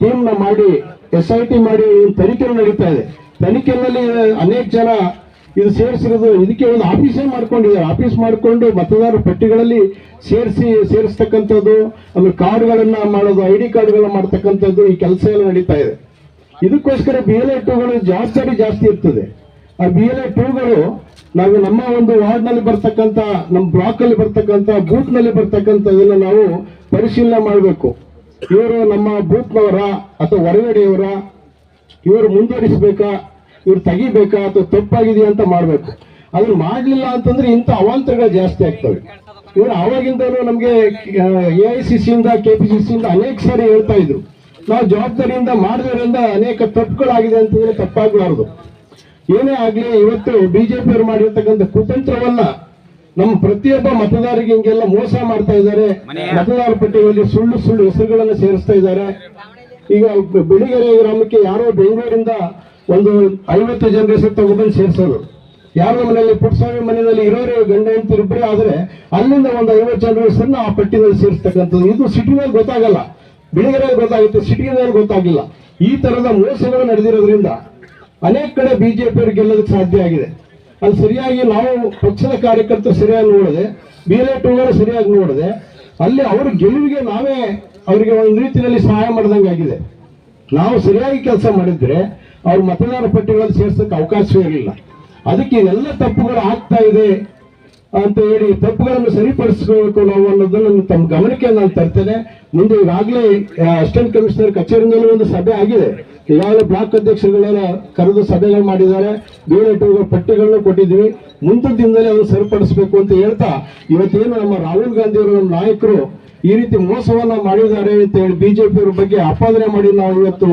Speaker 5: ಟೀಮ್ನ ಮಾಡಿ ಎಸ್ ಐ ಟಿ ಮಾಡಿ ತನಿಖೆ ನಡೀತಾ ಇದೆ. ತನಿಖೆಯಲ್ಲಿ ಅನೇಕ ಜನ ಇದು ಸೇರಿಸಿರೋದು ಇದಕ್ಕೆ ಒಂದು ಆಫೀಸೇ ಮಾಡ್ಕೊಂಡಿದ್ದಾರೆ ಆಫೀಸ್ ಮಾಡಿಕೊಂಡು ಮತದಾರರ ಪಟ್ಟಿಗಳಲ್ಲಿ ಸೇರಿಸಿ, ಸೇರಿಸ್ತಕ್ಕಂಥದ್ದು ಆಮೇಲೆ ಕಾರ್ಡ್ಗಳನ್ನ ಮಾಡೋದು, ಐ ಡಿ ಕಾರ್ಡ್ಗಳನ್ನ ಮಾಡ್ತಕ್ಕಂಥದ್ದು ಈ ಕೆಲಸ ಎಲ್ಲ ನಡೀತಾ ಇದೆ. ಇದಕ್ಕೋಸ್ಕರ ಬಿ ಎಲ್ ಎ ಟೂಗಳು ಜವಾಬ್ದಾರಿ ಜಾಸ್ತಿ ಇರ್ತದೆ. ಆ ಬಿ ಎಲ್ ಎ ಟೂಗಳು ನಾವು ನಮ್ಮ ಒಂದು ವಾರ್ಡ್ನಲ್ಲಿ ಬರ್ತಕ್ಕಂತ ನಮ್ಮ ಬ್ಲಾಕ್ ಅಲ್ಲಿ ಬೂತ್ನಲ್ಲಿ ಬೂತ್ನಲ್ಲಿ ಬರ್ತಕ್ಕಂಥದನ್ನ ನಾವು ಪರಿಶೀಲನೆ ಮಾಡಬೇಕು. ಇವರು ನಮ್ಮ ಬೂತ್ನವರ ಅಥವಾ ಹೊರಗಡೆಯವರ, ಇವರು ಮುಂದುವರಿಸಬೇಕಾ? ಇವ್ರು ತೆಗಿಬೇಕಾ ಅಥವಾ ತಪ್ಪಾಗಿದೆಯಾ ಅಂತ ಮಾಡ್ಬೇಕು. ಆದ್ರೆ ಮಾಡಲಿಲ್ಲ ಅಂತಂದ್ರೆ ಇಂಥ ಅವಾಂತರಗಳು ಜಾಸ್ತಿ ಆಗ್ತವೆ. ಇವರು ಅವಾಗಿಂದಲೂ ನಮಗೆ ಎ ಐ ಸಿ ಸಿಯಿಂದ ಕೆ ಪಿ ಸಿ ಸಿಯಿಂದ ಅನೇಕ ಸಾರಿ ಹೇಳ್ತಾ ಇದ್ರು. ನಾವು ಜವಾಬ್ದಾರಿಯಿಂದ ಮಾಡಿದ್ರಿಂದ ಅನೇಕ ತಪ್ಪುಗಳಾಗಿದೆ ಅಂತಂದ್ರೆ ತಪ್ಪಾಗಬಾರ್ದು. ಏನೇ ಆಗ್ಲಿ, ಇವತ್ತು ಬಿಜೆಪಿ ಅವರು ಮಾಡಿರ್ತಕ್ಕಂಥ ಕುತಂತ್ರವನ್ನ ನಮ್ಮ ಪ್ರತಿಯೊಬ್ಬ ಮತದಾರರಿಗೆ ಹಿಂಗೆಲ್ಲ ಮೋಸ ಮಾಡ್ತಾ ಇದ್ದಾರೆ. ಮತದಾರ ಪಟ್ಟಿಯಲ್ಲಿ ಸುಳ್ಳು ಸುಳ್ಳು ಹೆಸರುಗಳನ್ನು ಸೇರಿಸ್ತಾ ಇದ್ದಾರೆ. ಈಗ ಬಿಳಿಗೆರೆ ಗ್ರಾಮಕ್ಕೆ ಯಾರೋ ಬೆಂಗಳೂರಿಂದ ಒಂದು ಐವತ್ತು ಜನರೇಷನ್ ತಗೊಂಡ್ಬಂದು ಸೇರಿಸೋದು ಯಾರೋ ಮನೆಯಲ್ಲಿ ಪುಟ್ಟಸ್ವಾಮಿ ಮನೆಯಲ್ಲಿ ಇರೋರು ಗಂಡ ಹೆಂಡತಿ ಇಬ್ಬರೇ ಆದರೆ ಅಲ್ಲಿಂದ ಒಂದು ಐವತ್ತು ಜನರೇಷನ್ ಆ ಪಟ್ಟಿನಲ್ಲಿ ಸೇರಿಸ್ತಕ್ಕಂಥದ್ದು. ಇದು ಸಿಟಿನಲ್ಲಿ ಗೊತ್ತಾಗಲ್ಲ. ಬಿಳಿಗೆರೆಯಲ್ಲಿ ಗೊತ್ತಾಗುತ್ತೆ. ಸಿಟಿನಲ್ಲಿ ಗೊತ್ತಾಗಿಲ್ಲ. ಈ ತರದ ಮೋಸಗಳು ನಡೆದಿರೋದ್ರಿಂದ ಅನೇಕ ಕಡೆ ಬಿಜೆಪಿ ಅವರು ಗೆಲ್ಲೋದಕ್ಕೆ ಸಾಧ್ಯ ಆಗಿದೆ. ಅಲ್ಲಿ ಸರಿಯಾಗಿ ನಾವು ಪಕ್ಷದ ಕಾರ್ಯಕರ್ತರು ಸರಿಯಾಗಿ ನೋಡದೆ ಬಿ ಎಲ್ ಟೂಗಳು ಸರಿಯಾಗಿ ನೋಡದೆ, ಅಲ್ಲಿ ಅವ್ರ ಗೆಲುವಿಗೆ ನಾವೇ ಅವರಿಗೆ ಒಂದು ರೀತಿಯಲ್ಲಿ ಸಹಾಯ ಮಾಡಿದಂಗೆ ಆಗಿದೆ ನಾವು ಸರಿಯಾಗಿ ಕೆಲಸ ಮಾಡಿದ್ರೆ ಅವ್ರ ಮತದಾರ ಪಟ್ಟಿಗಳಲ್ಲಿ ಸೇರ್ಸಕ್ಕೆ ಅವಕಾಶವೇ ಇರಲಿಲ್ಲ. ಅದಕ್ಕೆ ಎಲ್ಲ ತಪ್ಪುಗಳು ಆಗ್ತಾ ಇದೆ ಅಂತ ಹೇಳಿ ತಪ್ಪುಗಳನ್ನು ಸರಿಪಡಿಸ್ಕೋಬೇಕು ನಾವು ಅನ್ನೋದನ್ನು ತಮ್ಮ ಗಮನಕ್ಕೆ ನಾನು ತರ್ತೇನೆ. ಮುಂದೆ ಈಗಾಗಲೇ ಅಸಿಸ್ಟೆಂಟ್ ಕಮಿಷನರ್ ಕಚೇರಿನಲ್ಲಿ ಒಂದು ಸಭೆ ಆಗಿದೆ. ಈಗಾಗಲೇ ಬ್ಲಾಕ್ ಅಧ್ಯಕ್ಷರುಗಳೆಲ್ಲ ಕರೆದು ಸಭೆಗಳು ಮಾಡಿದ್ದಾರೆ. ಬೇರೆ ಪಟ್ಟಿಗಳನ್ನು ಕೊಟ್ಟಿದ್ವಿ ಮುಂದಿನ ದಿನದಲ್ಲಿ ಅದನ್ನು ಸರಿಪಡಿಸಬೇಕು ಅಂತ ಹೇಳ್ತಾ, ಇವತ್ತೇನು ನಮ್ಮ ರಾಹುಲ್ ಗಾಂಧಿ ಅವರು ನಾಯಕರು ಈ ರೀತಿ ಮೋಸವನ್ನ ಮಾಡಿದ್ದಾರೆ ಅಂತ ಹೇಳಿ ಬಿಜೆಪಿಯವರ ಬಗ್ಗೆ ಆಪಾದನೆ ಮಾಡಿ ನಾವು ಇವತ್ತು